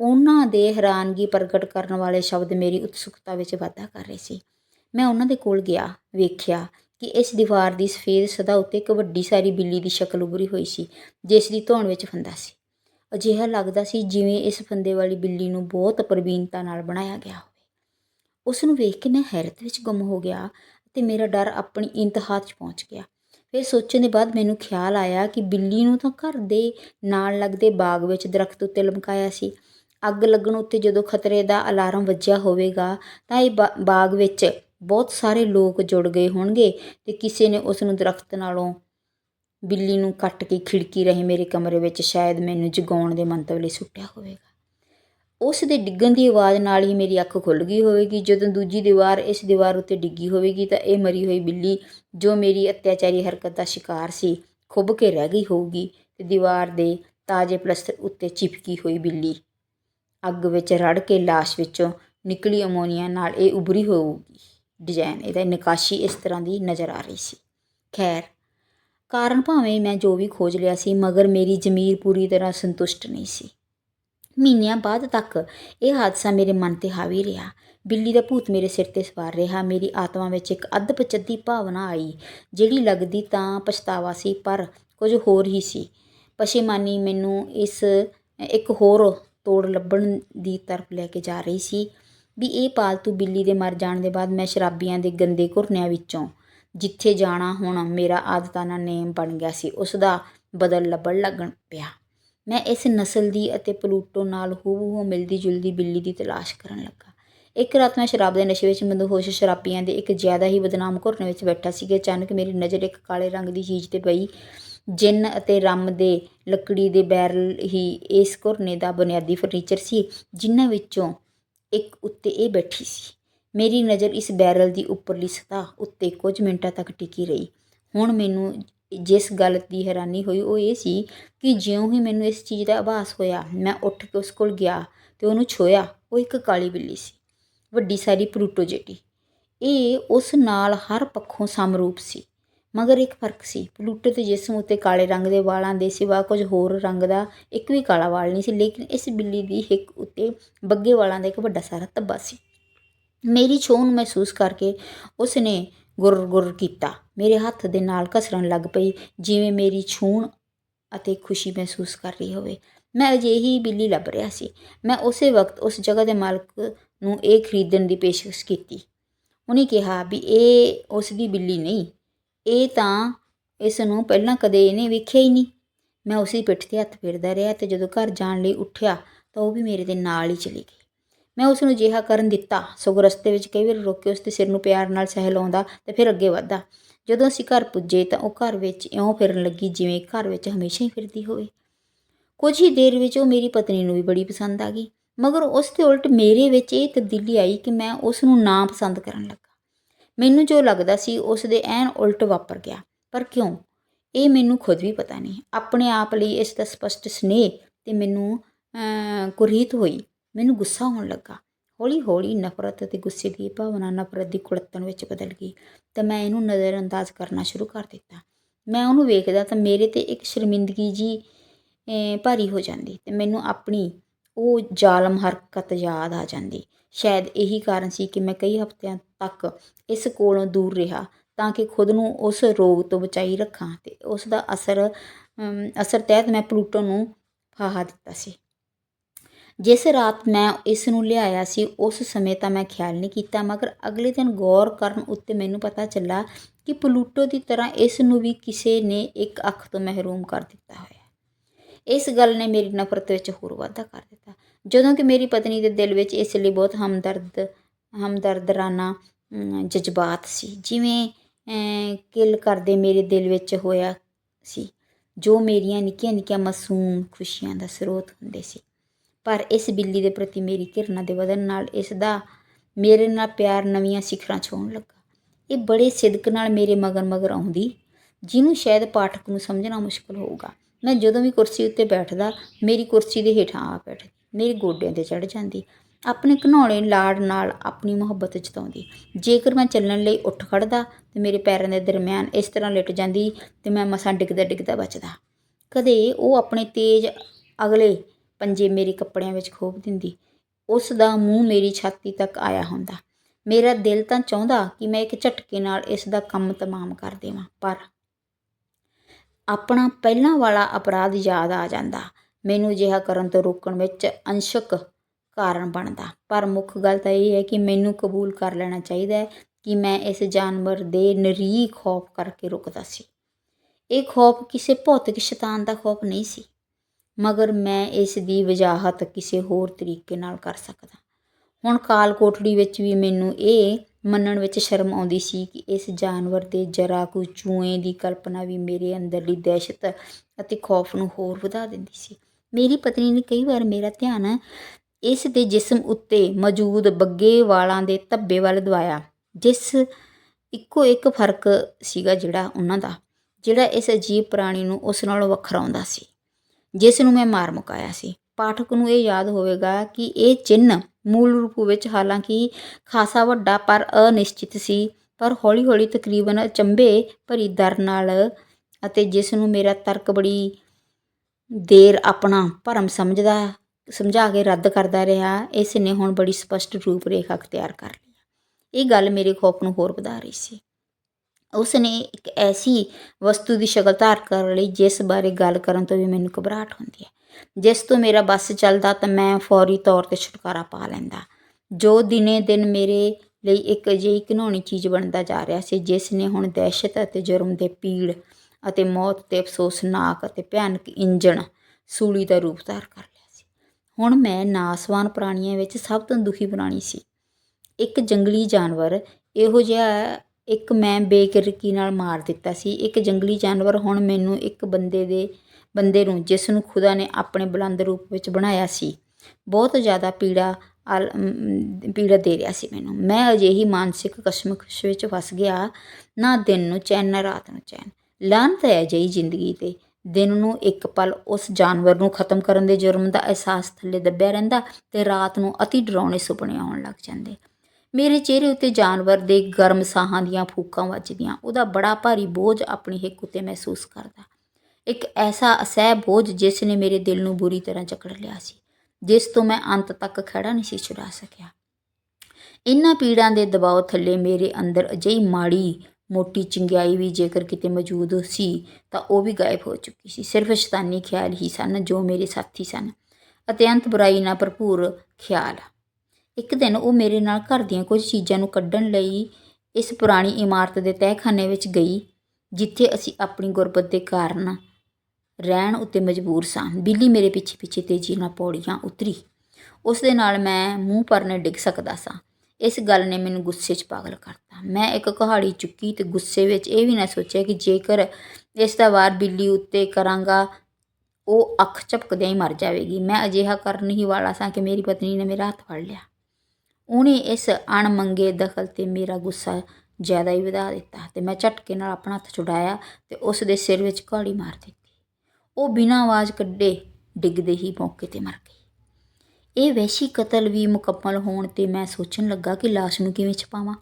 A: ਉਹਨਾਂ ਦੇ ਹੈਰਾਨਗੀ ਪ੍ਰਗਟ ਕਰਨ ਵਾਲੇ ਸ਼ਬਦ ਮੇਰੀ ਉਤਸੁਕਤਾ ਵਿੱਚ ਵਾਧਾ ਕਰ ਰਹੇ ਸੀ। ਮੈਂ ਉਹਨਾਂ ਦੇ ਕੋਲ ਗਿਆ, ਵੇਖਿਆ ਕਿ ਇਸ ਦੀਵਾਰ ਦੀ ਸਫੇਦ ਸਦਾ ਉੱਤੇ ਇੱਕ ਵੱਡੀ ਸਾਰੀ ਬਿੱਲੀ ਦੀ ਸ਼ਕਲ ਉਭਰੀ ਹੋਈ ਸੀ, ਜਿਸ ਦੀ ਧੌਣ ਵਿੱਚ ਫੰਦਾ ਸੀ। ਅਜਿਹਾ ਲੱਗਦਾ ਸੀ ਜਿਵੇਂ ਇਸ ਫੰਦੇ ਵਾਲੀ ਬਿੱਲੀ ਨੂੰ ਬਹੁਤ ਪ੍ਰਵੀਨਤਾ ਨਾਲ ਬਣਾਇਆ ਗਿਆ ਹੋਵੇ। ਉਸ ਨੂੰ ਵੇਖ ਕੇ ਮੈਂ ਹੈਰਤ ਵਿੱਚ ਗੁੰਮ ਹੋ ਗਿਆ ਤੇ ਮੇਰਾ ਡਰ ਆਪਣੀ ਇੰਤਹਾ 'ਚ ਪਹੁੰਚ ਗਿਆ। ਫਿਰ ਸੋਚਣ ਦੇ ਬਾਅਦ ਮੈਨੂੰ ਖਿਆਲ ਆਇਆ ਕਿ ਬਿੱਲੀ ਨੂੰ ਤਾਂ ਘਰ ਦੇ ਨਾਲ ਲੱਗਦੇ ਬਾਗ ਵਿੱਚ ਦਰਖਤ ਉੱਤੇ ਲਮਕਾਇਆ ਸੀ। ਅੱਗ ਲੱਗਣ ਉੱਤੇ ਜਦੋਂ ਖਤਰੇ ਦਾ ਅਲਾਰਮ ਵੱਜਿਆ ਹੋਵੇਗਾ, ਤਾਂ ਇਹ ਬਾਗ ਵਿੱਚ ਬਹੁਤ ਸਾਰੇ ਲੋਕ ਜੁੜ ਗਏ ਹੋਣਗੇ ਤੇ ਕਿਸੇ ਨੇ ਉਸ ਨੂੰ ਦਰਖਤ ਨਾਲੋਂ ਬਿੱਲੀ ਨੂੰ ਕੱਟ ਕੇ ਖਿੜਕੀ ਰਹੇ ਮੇਰੇ ਕਮਰੇ ਵਿੱਚ ਸ਼ਾਇਦ ਮੈਨੂੰ ਜਗਾਉਣ ਦੇ ਮੰਤਵ ਲਈ ਸੁੱਟਿਆ ਹੋਵੇਗਾ। ਉਸ ਦੇ ਡਿੱਗਣ ਦੀ ਆਵਾਜ਼ ਨਾਲ ਹੀ ਮੇਰੀ ਅੱਖ ਖੁੱਲ੍ਹ ਗਈ ਹੋਵੇਗੀ। ਜਦੋਂ ਦੂਜੀ ਦੀਵਾਰ ਇਸ ਦੀਵਾਰ ਉੱਤੇ ਡਿੱਗੀ ਹੋਵੇਗੀ ਤਾਂ ਇਹ ਮਰੀ ਹੋਈ ਬਿੱਲੀ ਜੋ ਮੇਰੀ ਅਤਿਆਚਾਰੀ ਹਰਕਤ ਦਾ ਸ਼ਿਕਾਰ ਸੀ, ਖੁੱਭ ਕੇ ਰਹਿ ਗਈ ਹੋਊਗੀ ਤੇ ਦੀਵਾਰ ਦੇ ਤਾਜ਼ੇ ਪਲਸਤਰ ਉੱਤੇ ਚਿਪਕੀ ਹੋਈ ਬਿੱਲੀ। ਅੱਗ ਵਿੱਚ ਰੜ ਕੇ ਲਾਸ਼ ਵਿੱਚੋਂ ਨਿਕਲੀ ਅਮੋਨੀਆ ਨਾਲ ਇਹ ਉਭਰੀ ਹੋਊਗੀ। ਡਿਜ਼ਾਈਨ ਇਹਦਾ ਨਕਾਸ਼ੀ ਇਸ ਤਰ੍ਹਾਂ ਦੀ ਨਜ਼ਰ ਆ ਰਹੀ ਸੀ। ਖੈਰ, ਕਾਰਨ ਭਾਵੇਂ ਮੈਂ ਜੋ ਵੀ ਖੋਜ ਲਿਆ ਸੀ, ਮਗਰ ਮੇਰੀ ਜ਼ਮੀਰ ਪੂਰੀ ਤਰ੍ਹਾਂ ਸੰਤੁਸ਼ਟ ਨਹੀਂ ਸੀ। ਮਹੀਨਿਆਂ ਬਾਅਦ ਤੱਕ ਇਹ ਹਾਦਸਾ ਮੇਰੇ ਮਨ ਤੇ ਹਾਵੀ ਰਿਹਾ। ਬਿੱਲੀ ਦਾ ਭੂਤ ਮੇਰੇ ਸਿਰ ਤੇ ਸਵਾਰ ਰਿਹਾ। ਮੇਰੀ ਆਤਮਾ ਵਿੱਚ ਇੱਕ ਅੱਧ ਪਚੱਦੀ ਭਾਵਨਾ ਆਈ, ਜਿਹੜੀ ਲੱਗਦੀ ਤਾਂ ਪਛਤਾਵਾ ਸੀ, ਪਰ ਕੁਝ ਹੋਰ ਹੀ ਸੀ। ਪਸ਼ੇਮਾਨੀ ਮੈਨੂੰ ਇਸ, ਇੱਕ ਹੋਰ ਤੋੜ ਲੱਭਣ ਦੀ ਤਰਫ ਲੈ ਕੇ ਜਾ ਰਹੀ ਸੀ ਵੀ ਇਹ ਪਾਲਤੂ ਬਿੱਲੀ ਦੇ ਮਰ ਜਾਣ ਦੇ ਬਾਅਦ ਮੈਂ ਸ਼ਰਾਬੀਆਂ ਦੇ ਗੰਦੇ ਘੁਰਨਿਆਂ ਵਿੱਚੋਂ ਜਿੱਥੇ ਜਾਣਾ ਹੁਣ ਮੇਰਾ ਆਦਤਾਨਾ ਨੇਮ ਬਣ ਗਿਆ ਸੀ ਉਸ ਦਾ ਬਦਲ ਲੱਭਣ ਲੱਗਣ ਪਿਆ। ਮੈਂ ਇਸ ਨਸਲ ਦੀ ਅਤੇ ਪਲੂਟੋ ਨਾਲ ਹੂਬਹੂ ਮਿਲਦੀ ਜੁਲਦੀ ਬਿੱਲੀ ਦੀ ਤਲਾਸ਼ ਕਰਨ ਲੱਗਾ। ਇੱਕ ਰਾਤ ਮੈਂ ਸ਼ਰਾਬ ਦੇ ਨਸ਼ੇ ਵਿੱਚ ਮਦਹੋਸ਼ ਸ਼ਰਾਬੀਆਂ ਦੇ ਇੱਕ ਜ਼ਿਆਦਾ ਹੀ ਬਦਨਾਮ ਘੁਰਨੇ ਵਿੱਚ ਬੈਠਾ ਸੀ ਕਿ ਅਚਾਨਕ ਮੇਰੀ ਨਜ਼ਰ ਇੱਕ ਕਾਲੇ ਰੰਗ ਦੀ ਚੀਜ਼ ਤੇ ਪਈ। ਜਿੰਨ ਅਤੇ ਰੰਮ ਦੇ ਲੱਕੜੀ ਦੇ ਬੈਰਲ ਹੀ ਇਸ ਘੁਰਨੇ ਦਾ ਬੁਨਿਆਦੀ ਫਰਨੀਚਰ ਸੀ, ਜਿਨ੍ਹਾਂ ਵਿੱਚੋਂ ਇੱਕ ਉੱਤੇ ਇਹ ਬੈਠੀ ਸੀ। ਮੇਰੀ ਨਜ਼ਰ ਇਸ ਬੈਰਲ ਦੀ ਉੱਪਰਲੀ ਸਤਹ ਉੱਤੇ ਕੁਝ ਮਿੰਟਾਂ ਤੱਕ ਟਿਕੀ ਰਹੀ। ਹੁਣ ਮੈਨੂੰ ਜਿਸ ਗੱਲ ਦੀ ਹੈਰਾਨੀ ਹੋਈ ਉਹ ਇਹ ਸੀ ਕਿ ਜਿਉਂ ਹੀ ਮੈਨੂੰ ਇਸ ਚੀਜ਼ ਦਾ ਆਭਾਸ ਹੋਇਆ, ਮੈਂ ਉੱਠ ਕੇ ਉਸ ਕੋਲ ਗਿਆ ਤੇ ਉਹਨੂੰ ਛੋਇਆ, ਉਹ ਇੱਕ ਕਾਲੀ ਬਿੱਲੀ ਸੀ, ਵੱਡੀ ਸਾਰੀ ਪਲੂਟੋ ਜਿਹੜੀ ਇਹ ਉਸ ਨਾਲ ਹਰ ਪੱਖੋਂ ਸਮਰੂਪ ਸੀ, ਮਗਰ ਇੱਕ ਫ਼ਰਕ ਸੀ ਪਲੂਟੋ ਦੇ ਜਿਸਮ ਉੱਤੇ ਕਾਲੇ ਰੰਗ ਦੇ ਵਾਲਾਂ ਦੇ ਸਿਵਾ ਕੁਝ ਹੋਰ ਰੰਗ ਦਾ ਇੱਕ ਵੀ ਕਾਲਾ ਵਾਲ ਨਹੀਂ ਸੀ, ਲੇਕਿਨ ਇਸ ਬਿੱਲੀ ਦੀ ਹਿੱਕ ਉੱਤੇ ਬੱਗੇ ਵਾਲਾਂ ਦਾ ਇੱਕ ਵੱਡਾ ਸਾਰਾ ਧੱਬਾ ਸੀ। ਮੇਰੀ ਛੋਹ ਨੂੰ ਮਹਿਸੂਸ ਕਰਕੇ ਉਸ ਨੇ ਗੁਰ ਗੁਰ ਕੀਤਾ। ਮੇਰੇ ਹੱਥ ਦੇ ਨਾਲ ਘਸਰਨ ਲੱਗ ਪਈ, ਜਿਵੇਂ ਮੇਰੀ ਛੂਹਣ ਅਤੇ ਖੁਸ਼ੀ ਮਹਿਸੂਸ ਕਰ ਰਹੀ ਹੋਵੇ। ਮੈਂ ਅਜਿਹੀ ਬਿੱਲੀ ਲੱਭ ਰਿਹਾ ਸੀ। ਮੈਂ ਉਸੇ ਵਕਤ ਉਸ ਜਗ੍ਹਾ ਦੇ ਮਾਲਕ ਨੂੰ ਇਹ ਖਰੀਦਣ ਦੀ ਪੇਸ਼ਕਸ਼ ਕੀਤੀ। ਉਹਨੇ ਕਿਹਾ ਵੀ ਇਹ ਉਸ ਦੀ ਬਿੱਲੀ ਨਹੀਂ, ਇਹ ਤਾਂ ਇਸ ਨੂੰ ਪਹਿਲਾਂ ਕਦੇ ਇਹਨੇ ਵੇਖਿਆ ਹੀ ਨਹੀਂ। ਮੈਂ ਉਸੇ ਪਿੱਠ ਤੇ ਹੱਥ ਫੇਰਦਾ ਰਿਹਾ ਤੇ ਜਦੋਂ ਘਰ ਜਾਣ ਲਈ ਉੱਠਿਆ ਤਾਂ ਉਹ ਵੀ ਮੇਰੇ ਦੇ ਨਾਲ ਹੀ ਚਲੀ ਗਈ। ਮੈਂ ਉਸ ਨੂੰ ਜਿਹਾ ਕਰਨ ਦਿੱਤਾ, ਸਗੋਂ ਰਸਤੇ ਵਿੱਚ ਕਈ ਵਾਰ ਰੋਕ ਕੇ ਉਸ ਦੇ ਸਿਰ ਨੂੰ ਪਿਆਰ ਨਾਲ ਸਹਿਲਾਉਂਦਾ ਤੇ ਫਿਰ ਅੱਗੇ ਵਧਦਾ। ਜਦੋਂ ਅਸੀਂ ਘਰ ਪੁੱਜੇ ਤਾਂ ਉਹ ਘਰ ਵਿੱਚ ਇਉਂ ਫਿਰਨ ਲੱਗੀ ਜਿਵੇਂ ਘਰ ਵਿੱਚ ਹਮੇਸ਼ਾ ਹੀ ਫਿਰਦੀ ਹੋਵੇ। ਕੁਝ ਹੀ ਦੇਰ ਵਿੱਚ ਉਹ ਮੇਰੀ ਪਤਨੀ ਨੂੰ ਵੀ ਬੜੀ ਪਸੰਦ ਆ ਗਈ, ਮਗਰ ਉਸ ਦੇ ਉਲਟ ਮੇਰੇ ਵਿੱਚ ਇਹ ਤਬਦੀਲੀ ਆਈ ਕਿ ਮੈਂ ਉਸ ਨੂੰ ਨਾ ਪਸੰਦ ਕਰਨ ਲੱਗਾ। ਮੈਨੂੰ ਜੋ ਲੱਗਦਾ ਸੀ ਉਸ ਦੇ ਐਨ ਉਲਟ ਵਾਪਰ ਗਿਆ, ਪਰ ਕਿਉਂ? ਇਹ ਮੈਨੂੰ ਖੁਦ ਵੀ ਪਤਾ ਨਹੀਂ। ਆਪਣੇ ਆਪ ਲਈ ਇਸ ਦਾ ਸਪਸ਼ਟ ਸਨੇਹ ਤੇ ਮੈਨੂੰ ਕੁਰੀਤ ਹੋਈ। ਮੈਨੂੰ ਗੁੱਸਾ ਹੋਣ ਲੱਗਾ। ਹੌਲੀ ਹੌਲੀ ਨਫ਼ਰਤ ਅਤੇ ਗੁੱਸੇ ਦੀ ਭਾਵਨਾ ਨਫ਼ਰਤ ਦੀ ਕੁੜੱਤਣ ਵਿੱਚ ਬਦਲ ਗਈ ਤੇ ਮੈਂ ਇਹਨੂੰ ਨਜ਼ਰਅੰਦਾਜ਼ ਕਰਨਾ ਸ਼ੁਰੂ ਕਰ ਦਿੱਤਾ। ਮੈਂ ਉਹਨੂੰ ਵੇਖਦਾ ਤਾਂ ਮੇਰੇ ਤੇ ਇੱਕ ਸ਼ਰਮਿੰਦਗੀ ਜੀ ਭਾਰੀ ਹੋ ਜਾਂਦੀ ਤੇ ਮੈਨੂੰ ਆਪਣੀ ਉਹ ਜ਼ਾਲਮ ਹਰਕਤ ਯਾਦ ਆ ਜਾਂਦੀ। ਸ਼ਾਇਦ ਇਹੀ ਕਾਰਨ ਸੀ ਕਿ ਮੈਂ ਕਈ ਹਫ਼ਤਿਆਂ ਤੱਕ ਇਸ ਕੋਲੋਂ ਦੂਰ ਰਿਹਾ ਤਾਂ ਕਿ ਖੁਦ ਨੂੰ ਉਸ ਰੋਗ ਤੋਂ ਬਚਾਈ ਰੱਖਾਂ ਤੇ ਉਸ ਦਾ ਅਸਰ ਅਸਰ ਤਹਿਤ ਮੈਂ ਪਲੂਟੋ ਨੂੰ ਫਾਹਾ ਦਿੱਤਾ ਸੀ। ਜਿਸ ਰਾਤ ਮੈਂ ਇਸ ਨੂੰ ਲਿਆਇਆ ਸੀ, ਉਸ ਸਮੇਂ ਤਾਂ ਮੈਂ ਖਿਆਲ ਨਹੀਂ ਕੀਤਾ, ਮਗਰ ਅਗਲੇ ਦਿਨ ਗੌਰ ਕਰਨ ਉੱਤੇ ਮੈਨੂੰ ਪਤਾ ਚੱਲਾ ਕਿ ਪਲੂਟੋ ਦੀ ਤਰ੍ਹਾਂ ਇਸ ਨੂੰ ਵੀ ਕਿਸੇ ਨੇ ਇੱਕ ਅੱਖ ਤੋਂ ਮਹਿਰੂਮ ਕਰ ਦਿੱਤਾ ਹੋਇਆ। ਇਸ ਗੱਲ ਨੇ ਮੇਰੀ ਨਫ਼ਰਤ ਵਿੱਚ ਹੋਰ ਵਾਧਾ ਕਰ ਦਿੱਤਾ। ਜਦੋਂ ਕਿ ਮੇਰੀ ਪਤਨੀ ਦੇ ਦਿਲ ਵਿੱਚ ਇਸ ਲਈ ਬਹੁਤ ਹਮਦਰਦ ਹਮਦਰਦਰਾਨਾ ਜਜ਼ਬਾਤ ਸੀ। ਜਿਵੇਂ ਕਿਲ ਕਰਦੇ ਮੇਰੇ ਦਿਲ ਵਿੱਚ ਹੋਇਆ ਸੀ, ਜੋ ਮੇਰੀਆਂ ਨਿੱਕੀਆਂ ਨਿੱਕੀਆਂ ਮਾਸੂਮ ਖੁਸ਼ੀਆਂ ਦਾ ਸਰੋਤ ਹੁੰਦੇ ਸੀ। ਪਰ ਇਸ ਬਿੱਲੀ ਦੇ ਪ੍ਰਤੀ ਮੇਰੀ ਘਿਰਨਾ ਦੇ ਵਧਣ ਨਾਲ ਇਸ ਦਾ ਮੇਰੇ ਨਾਲ ਪਿਆਰ ਨਵੀਆਂ ਸਿਖਰਾਂ ਛੋਣ ਲੱਗਾ। ਇਹ ਬੜੇ ਸਿਦਕ ਨਾਲ ਮੇਰੇ ਮਗਰ ਮਗਰ ਆਉਂਦੀ, ਜਿਹਨੂੰ ਸ਼ਾਇਦ ਪਾਠਕ ਨੂੰ ਸਮਝਣਾ ਮੁਸ਼ਕਲ ਹੋਊਗਾ। ਮੈਂ ਜਦੋਂ ਵੀ ਕੁਰਸੀ ਉੱਤੇ ਬੈਠਦਾ, ਮੇਰੀ ਕੁਰਸੀ ਦੇ ਹੇਠਾਂ ਆ ਬੈਠਦੀ, ਮੇਰੇ ਗੋਡਿਆਂ ਤੇ ਚੜ ਜਾਂਦੀ, ਆਪਣੇ ਘਨੌਲੇ ਲਾੜ ਨਾਲ ਆਪਣੀ ਮੁਹੱਬਤ ਜਤਾਉਂਦੀ। ਜੇਕਰ ਮੈਂ ਚੱਲਣ ਲਈ ਉੱਠ ਖੜਦਾ ਤੇ ਮੇਰੇ ਪੈਰਾਂ ਦੇ ਦਰਮਿਆਨ ਇਸ ਤਰ੍ਹਾਂ ਲਿਟ ਜਾਂਦੀ, ਤੇ ਮੈਂ ਮਸਾਂ ਡਿੱਗਦਾ ਡਿੱਗਦਾ ਬਚਦਾ। ਕਦੇ ਉਹ ਆਪਣੇ ਤੇਜ਼ ਅਗਲੇ ਪੰਜੇ ਮੇਰੇ ਕੱਪੜਿਆਂ ਵਿੱਚ ਖੋਪ ਦਿੰਦੀ। ਉਸ ਦਾ ਮੂੰਹ ਮੇਰੀ ਛਾਤੀ ਤੱਕ ਆਇਆ ਹੁੰਦਾ। ਮੇਰਾ ਦਿਲ ਤਾਂ ਚਾਹੁੰਦਾ ਕਿ ਮੈਂ ਇੱਕ ਝਟਕੇ ਨਾਲ ਇਸ ਦਾ ਕੰਮ ਤਮਾਮ ਕਰ ਦੇਵਾਂ, ਪਰ ਆਪਣਾ ਪਹਿਲਾਂ ਵਾਲਾ ਅਪਰਾਧ ਯਾਦ ਆ ਜਾਂਦਾ। ਮੈਨੂੰ ਅਜਿਹਾ ਕਰਨ ਤੋਂ ਰੋਕਣ ਵਿੱਚ ਅੰਸ਼ਕ ਕਾਰਨ ਬਣਦਾ। ਪਰ ਮੁੱਖ ਗੱਲ ਤਾਂ ਇਹ ਹੈ ਕਿ ਮੈਨੂੰ ਕਬੂਲ ਕਰ ਲੈਣਾ ਚਾਹੀਦਾ ਹੈ ਕਿ ਮੈਂ ਇਸ ਜਾਨਵਰ ਦੇ ਨਰੀ ਖੌਫ ਕਰਕੇ ਰੁਕਦਾ ਸੀ। ਇਹ ਖੌਫ ਕਿਸੇ ਭੌਤਿਕ ਸ਼ੈਤਾਨ ਦਾ ਖੌਫ ਨਹੀਂ ਸੀ। ਮਗਰ ਮੈਂ ਇਸ ਦੀ ਵਜਾਹਤ ਕਿਸੇ ਹੋਰ ਤਰੀਕੇ ਨਾਲ ਕਰ ਸਕਦਾ। ਹੁਣ ਕਾਲ ਕੋਠੜੀ ਵਿੱਚ ਵੀ ਮੈਨੂੰ ਇਹ ਮੰਨਣ ਵਿੱਚ ਸ਼ਰਮ ਆਉਂਦੀ ਸੀ ਕਿ ਇਸ ਜਾਨਵਰ ਦੇ ਜਰਾ ਕੁ ਚੂਹੇ ਦੀ ਕਲਪਨਾ ਵੀ ਮੇਰੇ ਅੰਦਰਲੀ ਦਹਿਸ਼ਤ ਅਤੇ ਖੌਫ ਨੂੰ ਹੋਰ ਵਧਾ ਦਿੰਦੀ ਸੀ। ਮੇਰੀ ਪਤਨੀ ਨੇ ਕਈ ਵਾਰ ਮੇਰਾ ਧਿਆਨ ਇਸ ਦੇ ਜਿਸਮ ਉੱਤੇ ਮੌਜੂਦ ਬੱਗੇ ਵਾਲਾਂ ਦੇ ਧੱਬੇ ਵੱਲ ਦਵਾਇਆ, ਜਿਸ ਇੱਕੋ ਇੱਕ ਫ਼ਰਕ ਸੀਗਾ ਜਿਹੜਾ ਉਹਨਾਂ ਦਾ, ਜਿਹੜਾ ਇਸ ਅਜੀਬ ਪ੍ਰਾਣੀ ਨੂੰ ਉਸ ਨਾਲੋਂ ਵੱਖਰਾਉਂਦਾ ਸੀ। ਜਿਸ ਨੂੰ ਮੈਂ ਮਾਰ ਮੁਕਾਇਆ ਸੀ। ਪਾਠਕ ਨੂੰ ਇਹ ਯਾਦ ਹੋਵੇਗਾ ਕਿ ਇਹ ਚਿੰਨ੍ਹ ਮੂਲ ਰੂਪ ਵਿੱਚ ਹਾਲਾਂਕਿ ਖਾਸਾ ਵੱਡਾ ਪਰ ਅਨਿਸ਼ਚਿਤ ਸੀ, ਪਰ ਹੌਲੀ-ਹੌਲੀ ਤਕਰੀਬਨ ਅਚੰਭੇ ਭਰੀ ਦਰ ਨਾਲ ਅਤੇ ਜਿਸ ਨੂੰ ਮੇਰਾ ਤਰਕ ਬੜੀ ਦੇਰ ਆਪਣਾ ਭਰਮ ਸਮਝਦਾ, ਸਮਝਾ ਕੇ ਰੱਦ ਕਰਦਾ ਰਿਹਾ ਇਸ ਨੇ ਹੁਣ ਬੜੀ ਸਪਸ਼ਟ ਰੂਪ ਰੇਖਾ ਅਖਤਿਆਰ ਕਰ ਲਈ ਇਹ ਗੱਲ ਮੇਰੇ ਖੌਫ ਨੂੰ ਹੋਰ ਵਧਾ ਰਹੀ ਸੀ। ਉਸ ਨੇ ਇੱਕ ਐਸੀ ਵਸਤੂ ਦੀ ਸ਼ਕਲ ਧਾਰ ਕਰ ਲਈ ਜਿਸ ਬਾਰੇ ਗੱਲ ਕਰਨ ਤੋਂ ਵੀ ਮੈਨੂੰ ਘਬਰਾਹਟ ਹੁੰਦੀ ਹੈ। ਜਿਸ ਤੋਂ ਮੇਰਾ ਬਸ ਚੱਲਦਾ ਤਾਂ ਮੈਂ ਫੌਰੀ ਤੌਰ ਤੇ ਛੁਟਕਾਰਾ ਪਾ ਲੈਂਦਾ। ਜੋ ਦਿਨੇ ਦਿਨ ਮੇਰੇ ਲਈ ਇੱਕ ਅਜਿਹੀ ਘਿਨੌਣੀ ਚੀਜ਼ ਬਣਦਾ ਜਾ ਰਿਹਾ ਸੀ, ਜਿਸ ਨੇ ਹੁਣ ਦਹਿਸ਼ਤ ਅਤੇ ਜੁਰਮ ਦੇ ਪੀੜ ਅਤੇ ਮੌਤ ਤੇ ਅਫਸੋਸਨਾਕ ਅਤੇ ਭਿਆਨਕ ਇੰਜਣ ਸੂਲੀ ਦਾ ਰੂਪ ਧਾਰ ਕਰ ਲਿਆ ਸੀ। ਹੁਣ ਮੈਂ ਨਾਸਵਾਨ ਪ੍ਰਾਣੀਆਂ ਵਿੱਚ ਸਭ ਤੋਂ ਦੁਖੀ ਪ੍ਰਾਣੀ ਸੀ। ਇੱਕ ਜੰਗਲੀ ਜਾਨਵਰ ਇਹੋ ਜਿਹਾ ਇੱਕ ਮੈਂ ਬੇਕਿਰਕੀ ਨਾਲ ਮਾਰ ਦਿੱਤਾ ਸੀ। ਇੱਕ ਜੰਗਲੀ ਜਾਨਵਰ ਹੁਣ ਮੈਨੂੰ ਇੱਕ ਬੰਦੇ ਦੇ, ਬੰਦੇ ਨੂੰ, ਜਿਸ ਨੂੰ ਖੁਦਾ ਨੇ ਆਪਣੇ ਬੁਲੰਦ ਰੂਪ ਵਿੱਚ ਬਣਾਇਆ ਸੀ। ਬਹੁਤ ਜ਼ਿਆਦਾ ਪੀੜਾ ਆਲ- ਪੀੜਾ ਦੇ ਰਿਹਾ ਸੀ ਮੈਨੂੰ। ਮੈਂ ਅਜਿਹੀ ਮਾਨਸਿਕ ਕਸ਼ਮਕਸ਼ ਵਿੱਚ ਫਸ ਗਿਆ, ਨਾ ਦਿਨ ਨੂੰ ਚੈਨ, ਨਾ ਰਾਤ ਨੂੰ ਚੈਨ। ਲਾਹਨਤ ਹੈ ਅਜਿਹੀ ਜ਼ਿੰਦਗੀ ਤੇ। ਦਿਨ ਨੂੰ ਇੱਕ ਪਲ ਉਸ ਜਾਨਵਰ ਨੂੰ ਖਤਮ ਕਰਨ ਦੇ ਜੁਰਮ ਦਾ ਅਹਿਸਾਸ ਥੱਲੇ ਦੱਬਿਆ ਰਹਿੰਦਾ ਤੇ ਰਾਤ ਨੂੰ ਅਤੀ ਡਰਾਉਣੇ ਸੁਪਨੇ ਆਉਣ ਲੱਗ ਜਾਂਦੇ। ਮੇਰੇ ਚਿਹਰੇ ਉੱਤੇ ਜਾਨਵਰ ਦੇ ਗਰਮ ਸਾਹਾਂ ਦੀਆਂ ਫੂਕਾਂ ਵੱਜਦੀਆਂ। ਉਹਦਾ ਬੜਾ ਭਾਰੀ ਬੋਝ ਆਪਣੀ ਹਿੱਕ ਉੱਤੇ ਮਹਿਸੂਸ ਕਰਦਾ। ਇੱਕ ਐਸਾ ਅਸਹਿ ਬੋਝ ਜਿਸ ਨੇ ਮੇਰੇ ਦਿਲ ਨੂੰ ਬੁਰੀ ਤਰ੍ਹਾਂ ਜਕੜ ਲਿਆ ਸੀ, ਜਿਸ ਤੋਂ ਮੈਂ ਅੰਤ ਤੱਕ ਖੜਾ ਨਹੀਂ ਸੀ ਛੁਡਾ ਸਕਿਆ। ਇਨ੍ਹਾਂ ਪੀੜਾਂ ਦੇ ਦਬਾਅ ਥੱਲੇ ਮੇਰੇ ਅੰਦਰ ਅਜਿਹੀ ਮਾੜੀ, ਮੋਟੀ ਚੰਗਿਆਈ ਵੀ ਜੇਕਰ ਕਿਤੇ ਮੌਜੂਦ ਸੀ, ਤਾਂ ਉਹ ਵੀ ਗਾਇਬ ਹੋ ਚੁੱਕੀ ਸੀ। ਸਿਰਫ ਸ਼ੈਤਾਨੀ ਖਿਆਲ ਹੀ ਸਨ ਜੋ ਮੇਰੇ ਸਾਥੀ ਸਨ ਅਤਿਅੰਤ ਬੁਰਾਈ ਨਾਲ ਭਰਪੂਰ ਖਿਆਲ। ਇੱਕ ਦਿਨ ਉਹ ਮੇਰੇ ਨਾਲ ਘਰ ਦੀਆਂ ਕੁਝ ਚੀਜ਼ਾਂ ਨੂੰ ਕੱਢਣ ਲਈ ਇਸ ਪੁਰਾਣੀ ਇਮਾਰਤ ਦੇ ਤਹਿਖਾਨੇ ਵਿੱਚ ਗਈ, ਜਿੱਥੇ ਅਸੀਂ ਆਪਣੀ ਗੁਰਬਤ ਦੇ ਕਾਰਨ ਰਹਿਣ ਉੱਤੇ ਮਜਬੂਰ ਸਾਂ। ਬਿੱਲੀ ਮੇਰੇ ਪਿੱਛੇ ਪਿੱਛੇ ਤੇਜ਼ੀ ਨਾਲ ਪੌੜੀਆਂ ਉਤਰੀ। ਉਸ ਦੇ ਨਾਲ ਮੈਂ ਮੂੰਹ ਪਰਨੇ ਡਿੱਗ ਸਕਦਾ ਸਾਂ। ਇਸ ਗੱਲ ਨੇ ਮੈਨੂੰ ਗੁੱਸੇ 'ਚ ਪਾਗਲ ਕਰਤਾ। ਮੈਂ ਇੱਕ ਕਹਾੜੀ ਚੁੱਕੀ ਤੇ ਗੁੱਸੇ ਵਿੱਚ ਇਹ ਵੀ ਨਾ ਸੋਚਿਆ ਕਿ ਜੇਕਰ ਇਸ ਦਾ ਵਾਰ ਬਿੱਲੀ ਉੱਤੇ ਕਰਾਂਗਾ, ਉਹ ਅੱਖ ਝਪਕਦਿਆਂ ਹੀ ਮਰ ਜਾਵੇਗੀ। ਮੈਂ ਅਜਿਹਾ ਕਰਨ ਹੀ ਵਾਲਾ ਸਾਂ ਕਿ ਮੇਰੀ ਪਤਨੀ ਨੇ ਮੇਰਾ ਹੱਥ ਫੜ ਲਿਆ। ਉਹਨੇ ਇਸ ਅਣਮੰਗੇ ਦਖਲ ਤੇ ਮੇਰਾ ਗੁੱਸਾ ਜ਼ਿਆਦਾ ਹੀ ਵਧਾ ਦਿੱਤਾ ਅਤੇ ਮੈਂ ਝਟਕੇ ਨਾਲ ਆਪਣਾ ਹੱਥ ਛੁਡਾਇਆ ਅਤੇ ਉਸ ਦੇ ਸਿਰ ਵਿੱਚ ਘਾੜੀ ਮਾਰ ਦਿੱਤੀ। ਉਹ ਬਿਨਾਂ ਆਵਾਜ਼ ਕੱਢੇ ਡਿੱਗਦੇ ਹੀ ਮੌਕੇ ਤੇ ਮਰ ਗਈ। ਇਹ ਵੈਸ਼ੀ ਕਤਲ ਵੀ ਮੁਕੰਮਲ ਹੋਣ ਤੇ ਮੈਂ ਸੋਚਣ ਲੱਗਾ ਕਿ ਲਾਸ਼ ਨੂੰ ਕਿਵੇਂ ਛਪਾਵਾਂ।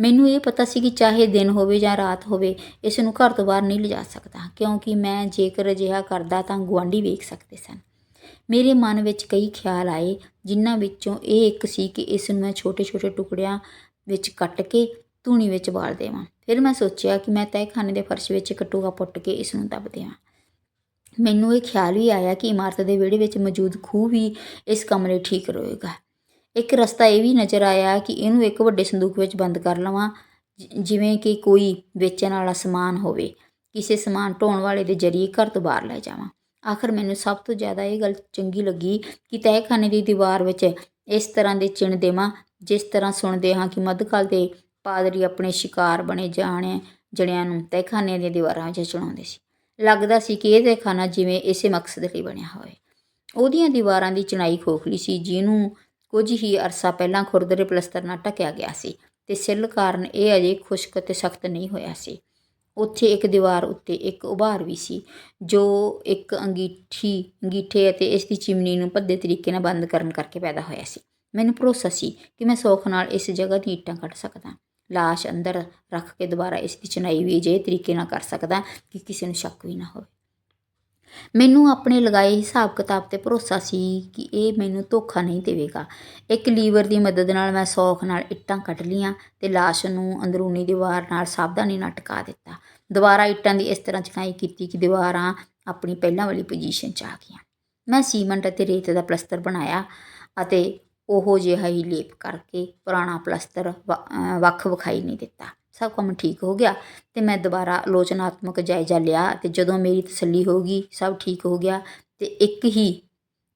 A: ਮੈਨੂੰ ਇਹ ਪਤਾ ਸੀ ਕਿ ਚਾਹੇ ਦਿਨ ਹੋਵੇ ਜਾਂ ਰਾਤ ਹੋਵੇ, ਇਸ ਨੂੰ ਘਰ ਤੋਂ ਬਾਹਰ ਨਹੀਂ ਲਿਜਾ ਸਕਦਾ, ਕਿਉਂਕਿ ਮੈਂ ਜੇਕਰ ਅਜਿਹਾ ਕਰਦਾ ਤਾਂ ਗੁਆਂਢੀ ਵੇਖ ਸਕਦੇ ਸਨ। ਮੇਰੇ ਮਨ ਵਿੱਚ ਕਈ ਖਿਆਲ ਆਏ, ਜਿਨ੍ਹਾਂ ਵਿੱਚੋਂ ਇਹ ਇੱਕ ਸੀ ਕਿ ਇਸ ਨੂੰ ਮੈਂ ਛੋਟੇ-ਛੋਟੇ ਟੁਕੜਿਆਂ ਵਿੱਚ ਕੱਟ ਕੇ ਧੂਣੀ ਵਿੱਚ ਬਾਲ ਦੇਵਾਂ। ਫਿਰ ਮੈਂ ਸੋਚਿਆ ਕਿ ਮੈਂ ਤਹਿਖਾਨੇ ਦੇ ਫਰਸ਼ ਵਿੱਚ ਇੱਕ ਟੋਕਾ ਪੁੱਟ ਕੇ ਇਸ ਨੂੰ ਦੱਬ ਦੇਵਾਂ। ਮੈਨੂੰ ਇਹ ਖਿਆਲ ਵੀ ਆਇਆ ਕਿ ਇਮਾਰਤ ਦੇ ਵਿਹੜੇ ਵਿੱਚ ਮੌਜੂਦ ਖੂਹ ਵੀ ਇਸ ਕੰਮ ਲਈ ਠੀਕ ਰਹੇਗਾ। ਇੱਕ ਰਸਤਾ ਇਹ ਵੀ ਨਜ਼ਰ ਆਇਆ ਕਿ ਇਹਨੂੰ ਇੱਕ ਵੱਡੇ ਸੰਦੂਕ ਵਿੱਚ ਬੰਦ ਕਰ ਲਵਾਂ ਜਿਵੇਂ ਕਿ ਕੋਈ ਵੇਚਣ ਵਾਲਾ ਸਮਾਨ ਹੋਵੇ। ਕਿਸੇ ਸਮਾਨ ਢੋਣ ਵਾਲੇ ਦੇ ਜਰੀਏ ਘਰ ਤੋਂ ਬਾਹਰ ਲੈ ਜਾਵਾਂ। ਆਖਰ ਮੈਨੂੰ ਸਭ ਤੋਂ ਜ਼ਿਆਦਾ ਇਹ ਗੱਲ ਚੰਗੀ ਲੱਗੀ ਕਿ ਤਹਿਖਾਨੇ ਦੀ ਦੀਵਾਰ ਵਿੱਚ ਇਸ ਤਰ੍ਹਾਂ ਦੇ ਚਿੰਨ੍ਹ ਦੇਵਾਂ, ਜਿਸ ਤਰ੍ਹਾਂ ਸੁਣਦੇ ਹਾਂ ਕਿ ਮੱਧਕਾਲ ਦੇ ਪਾਦਰੀ ਆਪਣੇ ਸ਼ਿਕਾਰ ਬਣੇ ਜਾਣੇ ਜਣਿਆਂ ਨੂੰ ਤਹਿਖਾਨੇ ਦੀਆਂ ਦੀਵਾਰਾਂ ਵਿੱਚ ਚੁਣਾਉਂਦੇ ਸੀ। ਲੱਗਦਾ ਸੀ ਕਿ ਇਹ ਤਹਿਖਾਨਾ ਜਿਵੇਂ ਇਸੇ ਮਕਸਦ ਲਈ ਬਣਿਆ ਹੋਵੇ। ਉਹਦੀਆਂ ਦੀਵਾਰਾਂ ਦੀ ਚਿਣਾਈ ਖੋਖਲੀ ਸੀ, ਜਿਹਨੂੰ ਕੁਝ ਹੀ ਅਰਸਾ ਪਹਿਲਾਂ ਖੁਰਦਰੇ ਪਲਸਤਰ ਨਾਲ ਢਕਿਆ ਗਿਆ ਸੀ ਤੇ ਸਿੱਲ ਕਾਰਨ ਇਹ ਅਜੇ ਖੁਸ਼ਕ ਅਤੇ ਸਖਤ ਨਹੀਂ ਹੋਇਆ ਸੀ। ਉੱਥੇ ਇੱਕ ਦੀਵਾਰ ਉੱਤੇ ਇੱਕ ਉਭਾਰ ਵੀ ਸੀ, ਜੋ ਇੱਕ ਅੰਗੀਠੀ, ਅੰਗੀਠੇ ਅਤੇ ਇਸ ਦੀ ਚਿਮਨੀ ਨੂੰ ਭੱਦੇ ਤਰੀਕੇ ਨਾਲ ਬੰਦ ਕਰਨ ਕਰਕੇ ਪੈਦਾ ਹੋਇਆ ਸੀ। ਮੈਨੂੰ ਭਰੋਸਾ ਸੀ ਕਿ ਮੈਂ ਸੌਖ ਨਾਲ ਇਸ ਜਗ੍ਹਾ ਦੀ ਇੱਟਾਂ ਕੱਢ ਸਕਦਾ ਲਾਸ਼ ਅੰਦਰ ਰੱਖ ਕੇ ਦੁਬਾਰਾ ਇਸ ਦੀ ਚਿਣਾਈ ਵੀ ਅਜਿਹੇ ਤਰੀਕੇ ਨਾਲ ਕਰ ਸਕਦਾ ਕਿ ਕਿਸੇ ਨੂੰ ਸ਼ੱਕ ਵੀ ਨਾ ਹੋਵੇ। ਮੈਨੂੰ ਆਪਣੇ ਲਗਾਏ ਹਿਸਾਬ ਕਿਤਾਬ ਤੇ ਭਰੋਸਾ ਸੀ ਕਿ ਇਹ ਮੈਨੂੰ ਧੋਖਾ ਨਹੀਂ ਦੇਵੇਗਾ। ਇੱਕ ਲੀਵਰ ਦੀ ਮਦਦ ਨਾਲ ਮੈਂ ਸੌਖ ਨਾਲ ਇੱਟਾਂ ਕੱਢ ਲਈਆਂ ਅਤੇ ਲਾਸ਼ ਨੂੰ ਅੰਦਰੂਨੀ ਦੀਵਾਰ ਨਾਲ ਸਾਵਧਾਨੀ ਨਾਲ ਟਿਕਾ ਦਿੱਤਾ। ਦੁਬਾਰਾ ਇੱਟਾਂ ਦੀ ਇਸ ਤਰ੍ਹਾਂ ਚਿਣਾਈ ਕੀਤੀ ਕਿ ਦੀਵਾਰਾਂ ਆਪਣੀ ਪਹਿਲਾਂ ਵਾਲੀ ਪੋਜੀਸ਼ਨ 'ਚ ਆ ਗਈਆਂ। ਮੈਂ ਸੀਮੈਂਟ ਅਤੇ ਰੇਤ ਦਾ ਪਲਸਤਰ ਬਣਾਇਆ ਅਤੇ ਉਹੋ ਜਿਹਾ ਹੀ ਲੇਪ ਕਰਕੇ ਪੁਰਾਣਾ ਪਲਸਤਰ ਵੱਖ ਵਿਖਾਈ ਨਹੀਂ ਦਿੱਤਾ। ਸਭ ਕੰਮ ਠੀਕ ਹੋ ਗਿਆ ਤੇ ਮੈਂ ਦੁਬਾਰਾ ਆਲੋਚਨਾਤਮਕ ਜਾਇਜ਼ਾ ਲਿਆ ਤੇ ਜਦੋਂ ਮੇਰੀ ਤਸੱਲੀ ਹੋ ਗਈ, ਸਭ ਠੀਕ ਹੋ ਗਿਆ ਤੇ ਇੱਕ ਹੀ,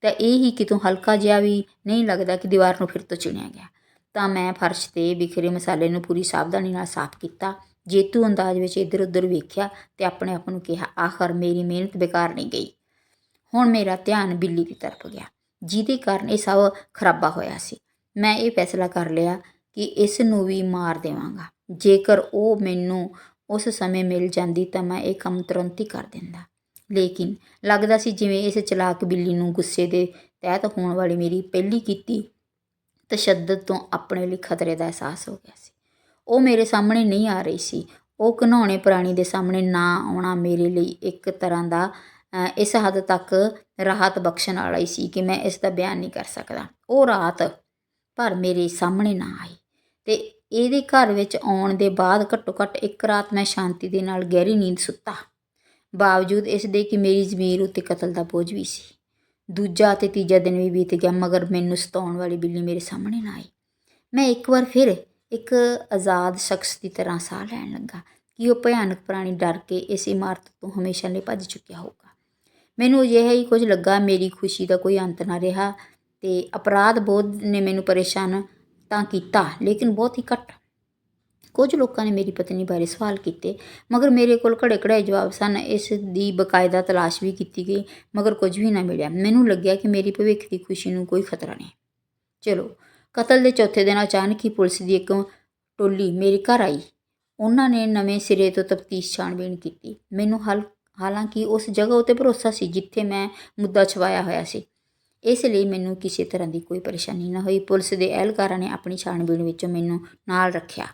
A: ਤਾਂ ਇਹ ਹੀ ਕਿਤੋਂ ਹਲਕਾ ਜਿਹਾ ਵੀ ਨਹੀਂ ਲੱਗਦਾ ਕਿ ਦੀਵਾਰ ਨੂੰ ਫਿਰ ਤੋਂ ਚਿਣਿਆ ਗਿਆ। ਤਾਂ ਮੈਂ ਫਰਸ਼ ਤੇ ਬਿਖਰੇ ਮਸਾਲੇ ਨੂੰ ਪੂਰੀ ਸਾਵਧਾਨੀ ਨਾਲ ਸਾਫ਼ ਕੀਤਾ, ਜੇਤੂ ਅੰਦਾਜ਼ ਵਿੱਚ ਇੱਧਰ ਉੱਧਰ ਵੇਖਿਆ ਤੇ ਆਪਣੇ ਆਪ ਨੂੰ ਕਿਹਾ, ਆਖਰ ਮੇਰੀ ਮਿਹਨਤ ਬੇਕਾਰ ਨਹੀਂ ਗਈ। ਹੁਣ ਮੇਰਾ ਧਿਆਨ ਬਿੱਲੀ ਦੀ ਤਰਫ ਗਿਆ, ਜਿਹਦੇ ਕਾਰਨ ਇਹ ਸਭ ਖਰਾਬਾ ਹੋਇਆ ਸੀ। ਮੈਂ ਇਹ ਫੈਸਲਾ ਕਰ ਲਿਆ ਕਿ ਇਸ ਨੂੰ ਵੀ ਮਾਰ ਦੇਵਾਂਗਾ। ਜੇਕਰ ਉਹ ਮੈਨੂੰ ਉਸ ਸਮੇਂ ਮਿਲ ਜਾਂਦੀ ਤਾਂ ਮੈਂ ਇਹ ਕੰਮ ਤੁਰੰਤ ਹੀ ਕਰ ਦਿੰਦਾ। ਲੇਕਿਨ ਲੱਗਦਾ ਸੀ ਜਿਵੇਂ ਇਸ ਚਲਾਕ ਬਿੱਲੀ ਨੂੰ ਗੁੱਸੇ ਦੇ ਤਹਿਤ ਹੋਣ ਵਾਲੀ ਮੇਰੀ ਪਹਿਲੀ ਕੀਤੀ ਤਸ਼ੱਦਦ ਤੋਂ ਆਪਣੇ ਲਈ ਖਤਰੇ ਦਾ ਅਹਿਸਾਸ ਹੋ ਗਿਆ ਸੀ। ਉਹ ਮੇਰੇ ਸਾਹਮਣੇ ਨਹੀਂ ਆ ਰਹੀ ਸੀ। ਉਹ ਘਨੌਣੇ ਪ੍ਰਾਣੀ ਦੇ ਸਾਹਮਣੇ ਨਾ ਆਉਣਾ ਮੇਰੇ ਲਈ ਇੱਕ ਤਰ੍ਹਾਂ ਦਾ ਇਸ ਹੱਦ ਤੱਕ ਰਾਹਤ ਬਖਸ਼ਣ ਵਾਲਾ ਹੀ ਸੀ ਕਿ ਮੈਂ ਇਸ ਦਾ ਬਿਆਨ ਨਹੀਂ ਕਰ ਸਕਦਾ। ਉਹ ਰਾਤ ਪਰ ਮੇਰੇ ਸਾਹਮਣੇ ਨਾ ਆਈ ਤੇ ਇਹਦੇ ਘਰ ਵਿੱਚ ਆਉਣ ਦੇ ਬਾਅਦ ਘੱਟੋ ਘੱਟ ਇੱਕ ਰਾਤ ਮੈਂ ਸ਼ਾਂਤੀ ਦੇ ਨਾਲ ਗਹਿਰੀ ਨੀਂਦ ਸੁੱਤਾ। ਬਾਵਜੂਦ ਇਸ ਦੇ ਕਿ ਮੇਰੀ ਜ਼ਮੀਰ ਉੱਤੇ ਕਤਲ ਦਾ ਬੋਝ ਵੀ ਸੀ। ਦੂਜਾ ਤੇ ਤੀਜਾ ਦਿਨ ਵੀ ਬੀਤ ਗਿਆ ਮਗਰ ਮੈਨੂੰ ਸਤਾਉਣ ਵਾਲੀ ਬਿੱਲੀ ਮੇਰੇ ਸਾਹਮਣੇ ਨਾ ਆਈ। ਮੈਂ ਇੱਕ ਵਾਰ ਫਿਰ ਇੱਕ ਆਜ਼ਾਦ ਸ਼ਖਸ ਦੀ ਤਰ੍ਹਾਂ ਸਾਹ ਲੈਣ ਲੱਗਾ ਕਿ ਉਹ ਭਿਆਨਕ ਪ੍ਰਾਣੀ ਡਰ ਕੇ ਇਸ ਇਮਾਰਤ ਤੋਂ ਹਮੇਸ਼ਾ ਲਈ ਭੱਜ ਚੁੱਕਿਆ ਹੋਊਗਾ। ਮੈਨੂੰ ਅਜਿਹਾ ਹੀ ਕੁਝ ਲੱਗਾ, ਮੇਰੀ ਖੁਸ਼ੀ ਦਾ ਕੋਈ ਅੰਤ ਨਾ ਰਿਹਾ ਤੇ ਅਪਰਾਧ ਬੋਧ ਨੇ ਮੈਨੂੰ ਪਰੇਸ਼ਾਨ ਤਾਂ ਕੀਤਾ, ਲੇਕਿਨ ਬਹੁਤ ਹੀ ਘੱਟ। ਕੁਝ ਲੋਕਾਂ ਨੇ ਮੇਰੀ ਪਤਨੀ ਬਾਰੇ ਸਵਾਲ ਕੀਤੇ, ਮਗਰ ਮੇਰੇ ਕੋਲ ਘੜੇ ਘੜੇ ਜਵਾਬ ਸਨ। ਇਸ ਦੀ ਬਕਾਇਦਾ ਤਲਾਸ਼ ਵੀ ਕੀਤੀ ਗਈ, ਮਗਰ ਕੁਝ ਵੀ ਨਾ ਮਿਲਿਆ। ਮੈਨੂੰ ਲੱਗਿਆ ਕਿ ਮੇਰੀ ਭਵਿੱਖ ਦੀ ਖੁਸ਼ੀ ਨੂੰ ਕੋਈ ਖਤਰਾ ਨਹੀਂ। ਚਲੋ, ਕਤਲ ਦੇ ਚੌਥੇ ਦਿਨ ਅਚਾਨਕ ਹੀ ਪੁਲਿਸ ਦੀ ਇੱਕ ਟੋਲੀ ਮੇਰੇ ਘਰ ਆਈ। ਉਹਨਾਂ ਨੇ ਨਵੇਂ ਸਿਰੇ ਤੋਂ ਤਫਤੀਸ਼ ਛਾਣਬੀਣ ਕੀਤੀ। ਮੈਨੂੰ ਹਾਲ, ਹਾਲਾਂਕਿ ਉਸ ਜਗ੍ਹਾ ਉਤੇ ਭਰੋਸਾ ਸੀ, ਜਿੱਥੇ ਮੈਂ ਮੁੱਦਾ ਛਵਾਇਆ ਹੋਇਆ ਸੀ। ਇਸ ਲਈ ਮੈਨੂੰ ਕਿਸੇ ਤਰ੍ਹਾਂ ਦੀ ਕੋਈ ਪਰੇਸ਼ਾਨੀ ਨਾ ਹੋਈ। ਪੁਲਿਸ ਦੇ ਅਹਿਲਕਾਰਾਂ ਨੇ ਆਪਣੀ ਛਾਣਬੀਣ ਵਿੱਚੋਂ ਮੈਨੂੰ ਨਾਲ ਰੱਖਿਆ।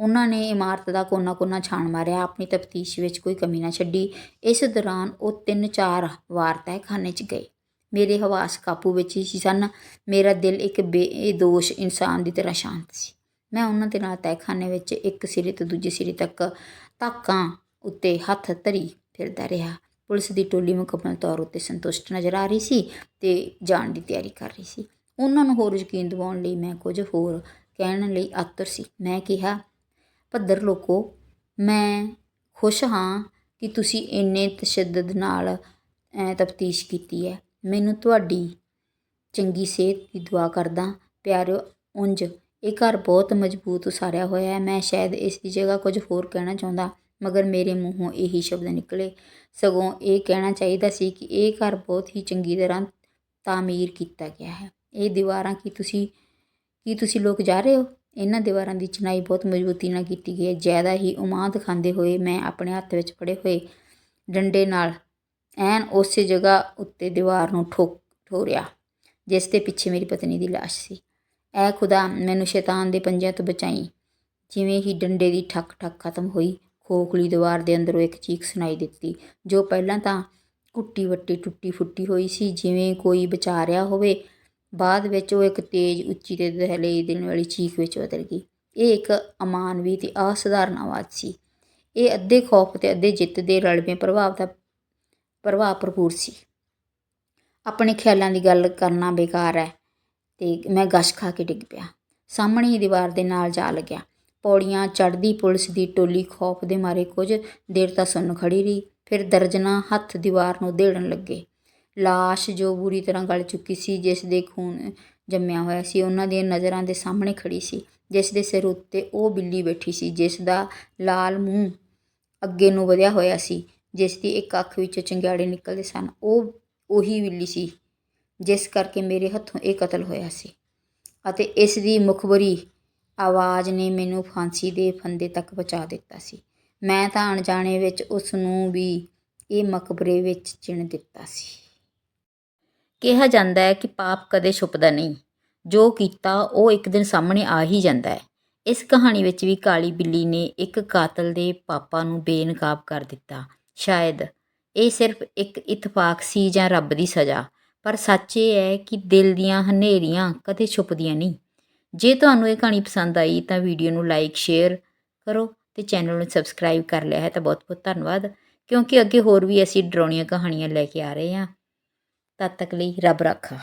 A: ਉਹਨਾਂ ਨੇ ਇਮਾਰਤ ਦਾ ਕੋਨਾ-ਕੋਨਾ ਛਾਣ ਮਾਰਿਆ। ਆਪਣੀ ਤਫਤੀਸ਼ ਵਿੱਚ ਕੋਈ ਕਮੀ ਨਾ ਛੱਡੀ। ਇਸ ਦੌਰਾਨ ਉਹ ਤਿੰਨ ਚਾਰ ਵਾਰ ਤਹਿਖਾਨੇ 'ਚ ਗਏ। ਮੇਰੇ ਹਵਾਸ ਕਾਬੂ ਵਿੱਚ ਹੀ ਸਨ। ਮੇਰਾ ਦਿਲ ਇੱਕ ਬੇਦੋਸ਼ ਇਨਸਾਨ ਦੀ ਤਰ੍ਹਾਂ ਸ਼ਾਂਤ ਸੀ। ਮੈਂ ਉਹਨਾਂ ਦੇ ਨਾਲ ਤਹਿਖਾਨੇ ਵਿੱਚ ਇੱਕ ਸਿਰੇ ਤੋਂ ਦੂਜੇ ਸਿਰੇ ਤੱਕ ਤਾਕਾਂ ਉੱਤੇ ਹੱਥ ਧਰੀ ਫਿਰਦਾ ਰਿਹਾ। ਪੁਲਿਸ ਦੀ ਟੋਲੀ ਮੁਕੰਮਲ ਤੌਰ ਉੱਤੇ ਸੰਤੁਸ਼ਟ ਨਜ਼ਰ ਆ ਰਹੀ ਸੀ ਤੇ ਜਾਣ ਦੀ ਤਿਆਰੀ ਕਰ ਰਹੀ ਸੀ। ਉਹਨਾਂ ਨੂੰ ਹੋਰ ਯਕੀਨ ਦਿਵਾਉਣ ਲਈ ਮੈਂ ਕੁਝ ਹੋਰ ਕਹਿਣ ਲਈ ਆਤਰ ਸੀ। ਮੈਂ ਕਿਹਾ, ਭੱਦਰ ਲੋਕੋ, ਮੈਂ ਖੁਸ਼ ਹਾਂ ਕਿ ਤੁਸੀਂ ਇੰਨੇ ਤਸ਼ੱਦਦ ਨਾਲ ਤਫਤੀਸ਼ ਕੀਤੀ ਹੈ। ਮੈਨੂੰ ਤੁਹਾਡੀ ਚੰਗੀ ਸਿਹਤ ਦੀ ਦੁਆ ਕਰਦਾ। ਪਿਆਰਿਓ ਉਂਝ ਇਹ ਘਰ ਬਹੁਤ ਮਜ਼ਬੂਤ ਉਸਾਰਿਆ ਹੋਇਆ ਹੈ। ਮੈਂ ਸ਼ਾਇਦ ਇਸ ਦੀ ਜਗ੍ਹਾ ਕੁਝ ਹੋਰ ਕਹਿਣਾ ਚਾਹੁੰਦਾ ਮਗਰ ਮੇਰੇ ਮੂੰਹੋਂ ਇਹੀ ਸ਼ਬਦ ਨਿਕਲੇ। ਸਗੋਂ ਇਹ ਕਹਿਣਾ ਚਾਹੀਦਾ ਸੀ ਕਿ ਇਹ ਘਰ ਬਹੁਤ ਹੀ ਚੰਗੀ ਤਰ੍ਹਾਂ ਤਾਮੀਰ ਕੀਤਾ ਗਿਆ ਹੈ। ਇਹ ਦੀਵਾਰਾਂ ਕੀ ਤੁਸੀਂ ਕੀ ਤੁਸੀਂ ਲੋਕ ਜਾ ਰਹੇ ਹੋ? ਇਹਨਾਂ ਦੀਵਾਰਾਂ ਦੀ ਚਨਾਈ ਬਹੁਤ ਮਜ਼ਬੂਤੀ ਨਾਲ ਕੀਤੀ ਗਈ ਹੈ। ਜ਼ਿਆਦਾ ਹੀ ਉਮਾਦ ਦਿਖਾਉਂਦੇ ਹੋਏ ਮੈਂ ਆਪਣੇ ਹੱਥ ਵਿੱਚ ਫੜੇ ਹੋਏ ਡੰਡੇ ਨਾਲ ਐਨ ਉਸੇ ਜਗ੍ਹਾ ਉੱਤੇ ਦੀਵਾਰ ਨੂੰ ਠੋਕ, ਠੋਰਿਆ, ਜਿਸ ਦੇ ਪਿੱਛੇ ਮੇਰੀ ਪਤਨੀ ਦੀ ਲਾਸ਼ ਸੀ। ਐ ਖੁਦਾ, ਮੈਨੂੰ ਸ਼ੈਤਾਨ ਦੇ ਪੰਜਿਆਂ ਤੋਂ ਬਚਾਈ। ਜਿਵੇਂ ਹੀ ਡੰਡੇ ਦੀ ਠੱਕ ਠੱਕ ਖਤਮ ਹੋਈ ਖੋਖਲੀ ਦੀਵਾਰ ਦੇ ਅੰਦਰੋਂ ਇੱਕ ਚੀਖ ਸੁਣਾਈ ਦਿੱਤੀ, ਜੋ ਪਹਿਲਾਂ ਤਾਂ ਕੁੱਟੀ ਵੱਟੀ ਟੁੱਟੀ ਫੁੱਟੀ ਹੋਈ ਸੀ, ਜਿਵੇਂ ਕੋਈ ਬਚਾ ਰਿਹਾ ਹੋਵੇ, ਬਾਅਦ ਵਿੱਚ ਉਹ ਇੱਕ ਤੇਜ਼ ਉੱਚੀ ਤੇ ਦਹਲੇ ਦੇਣ ਵਾਲੀ ਚੀਖ ਵਿੱਚ ਬਦਲ ਗਈ। ਇਹ ਇੱਕ ਅਮਾਨਵੀ ਤੇ ਅਸਧਾਰਨ ਆਵਾਜ਼ ਸੀ। ਇਹ ਅੱਧੇ ਖੌਫ ਤੇ ਅੱਧੇ ਜਿੱਤ ਦੇ ਰਲਵੇਂ ਪ੍ਰਭਾਵ ਦਾ ਪ੍ਰਭਾਵ ਭਰਪੂਰ ਸੀ। ਆਪਣੇ ਖਿਆਲਾਂ ਦੀ ਗੱਲ ਕਰਨਾ ਬੇਕਾਰ ਹੈ ਤੇ ਮੈਂ ਗਸ਼ ਖਾ ਕੇ ਡਿੱਗ ਪਿਆ। ਸਾਹਮਣੇ ਹੀ ਦੀਵਾਰ ਦੇ ਨਾਲ ਜਾ ਲੱਗਿਆ। ਪੌੜੀਆਂ ਚੜ੍ਹਦੀ ਪੁਲਿਸ ਦੀ ਟੋਲੀ ਖੌਫ ਦੇ ਮਾਰੇ ਕੁਝ ਦੇਰ ਤਾਂ ਸੁੰਨ ਖੜ੍ਹੀ ਰਹੀ, ਫਿਰ ਦਰਜਨਾਂ ਹੱਥ ਦੀਵਾਰ ਨੂੰ ਦੇੜਨ ਲੱਗੇ। ਲਾਸ਼ ਜੋ ਬੁਰੀ ਤਰ੍ਹਾਂ ਗਲ ਚੁੱਕੀ ਸੀ, ਜਿਸ ਦੇ ਖੂਨ ਜੰਮਿਆ ਹੋਇਆ ਸੀ, ਉਹਨਾਂ ਦੀਆਂ ਨਜ਼ਰਾਂ ਦੇ ਸਾਹਮਣੇ ਖੜੀ ਸੀ, ਜਿਸ ਦੇ ਸਿਰ ਉੱਤੇ ਉਹ ਬਿੱਲੀ ਬੈਠੀ ਸੀ, ਜਿਸ ਦਾ ਲਾਲ ਮੂੰਹ ਅੱਗੇ ਨੂੰ ਵਧਿਆ ਹੋਇਆ ਸੀ, ਜਿਸ ਦੀ ਇੱਕ ਅੱਖ ਵਿੱਚੋਂ ਚੰਗਿਆੜੇ ਨਿਕਲਦੇ ਸਨ। ਉਹ, ਉਹੀ ਬਿੱਲੀ ਸੀ, ਜਿਸ ਕਰਕੇ ਮੇਰੇ ਹੱਥੋਂ ਇਹ ਕਤਲ ਹੋਇਆ ਸੀ ਅਤੇ ਇਸ ਦੀ ਮੁਖਬਰੀ ਆਵਾਜ਼ ਨੇ ਮੈਨੂੰ ਫਾਂਸੀ ਦੇ ਫੰਦੇ ਤੱਕ ਪਹੁੰਚਾ ਦਿੱਤਾ ਸੀ। ਮੈਂ ਤਾਂ ਅਣਜਾਣੇ ਵਿੱਚ ਉਸ ਨੂੰ ਵੀ ਇਹ ਮਕਬਰੇ ਵਿੱਚ ਚਿਣ ਦਿੱਤਾ ਸੀ। ਕਿਹਾ ਜਾਂਦਾ ਹੈ ਕਿ ਪਾਪ ਕਦੇ ਛੁਪਦਾ ਨਹੀਂ। ਜੋ ਕੀਤਾ ਉਹ ਇੱਕ ਦਿਨ ਸਾਹਮਣੇ ਆ ਹੀ ਜਾਂਦਾ ਹੈ। ਇਸ ਕਹਾਣੀ ਵਿੱਚ ਵੀ ਕਾਲੀ ਬਿੱਲੀ ਨੇ ਇੱਕ ਕਾਤਲ ਦੇ ਪਾਪਾ ਨੂੰ ਬੇਨਕਾਬ ਕਰ ਦਿੱਤਾ। ਸ਼ਾਇਦ ਇਹ ਸਿਰਫ ਇੱਕ ਇਤਫਾਕ ਸੀ ਜਾਂ ਰੱਬ ਦੀ ਸਜ਼ਾ, ਪਰ ਸੱਚ ਇਹ ਹੈ ਕਿ ਦਿਲ ਦੀਆਂ ਹਨੇਰੀਆਂ ਕਦੇ ਛੁਪਦੀਆਂ ਨਹੀਂ। ਜੇ ਤੁਹਾਨੂੰ ਇਹ ਕਹਾਣੀ ਪਸੰਦ ਆਈ ਤਾਂ ਵੀਡੀਓ ਨੂੰ ਲਾਈਕ ਸ਼ੇਅਰ ਕਰੋ ਤੇ ਚੈਨਲ ਨੂੰ ਸਬਸਕ੍ਰਾਈਬ ਕਰ ਲਿਆ ਹੈ ਤਾਂ ਬਹੁਤ ਬਹੁਤ ਧੰਨਵਾਦ, ਕਿਉਂਕਿ ਅੱਗੇ ਹੋਰ ਵੀ ਅਸੀਂ ਡਰਾਉਣੀਆਂ ਕਹਾਣੀਆਂ ਲੈ ਕੇ ਆ ਰਹੇ ਹਾਂ। ਤਦ ਤੱਕ ਲਈ ਰੱਬ ਰਾਖਾ।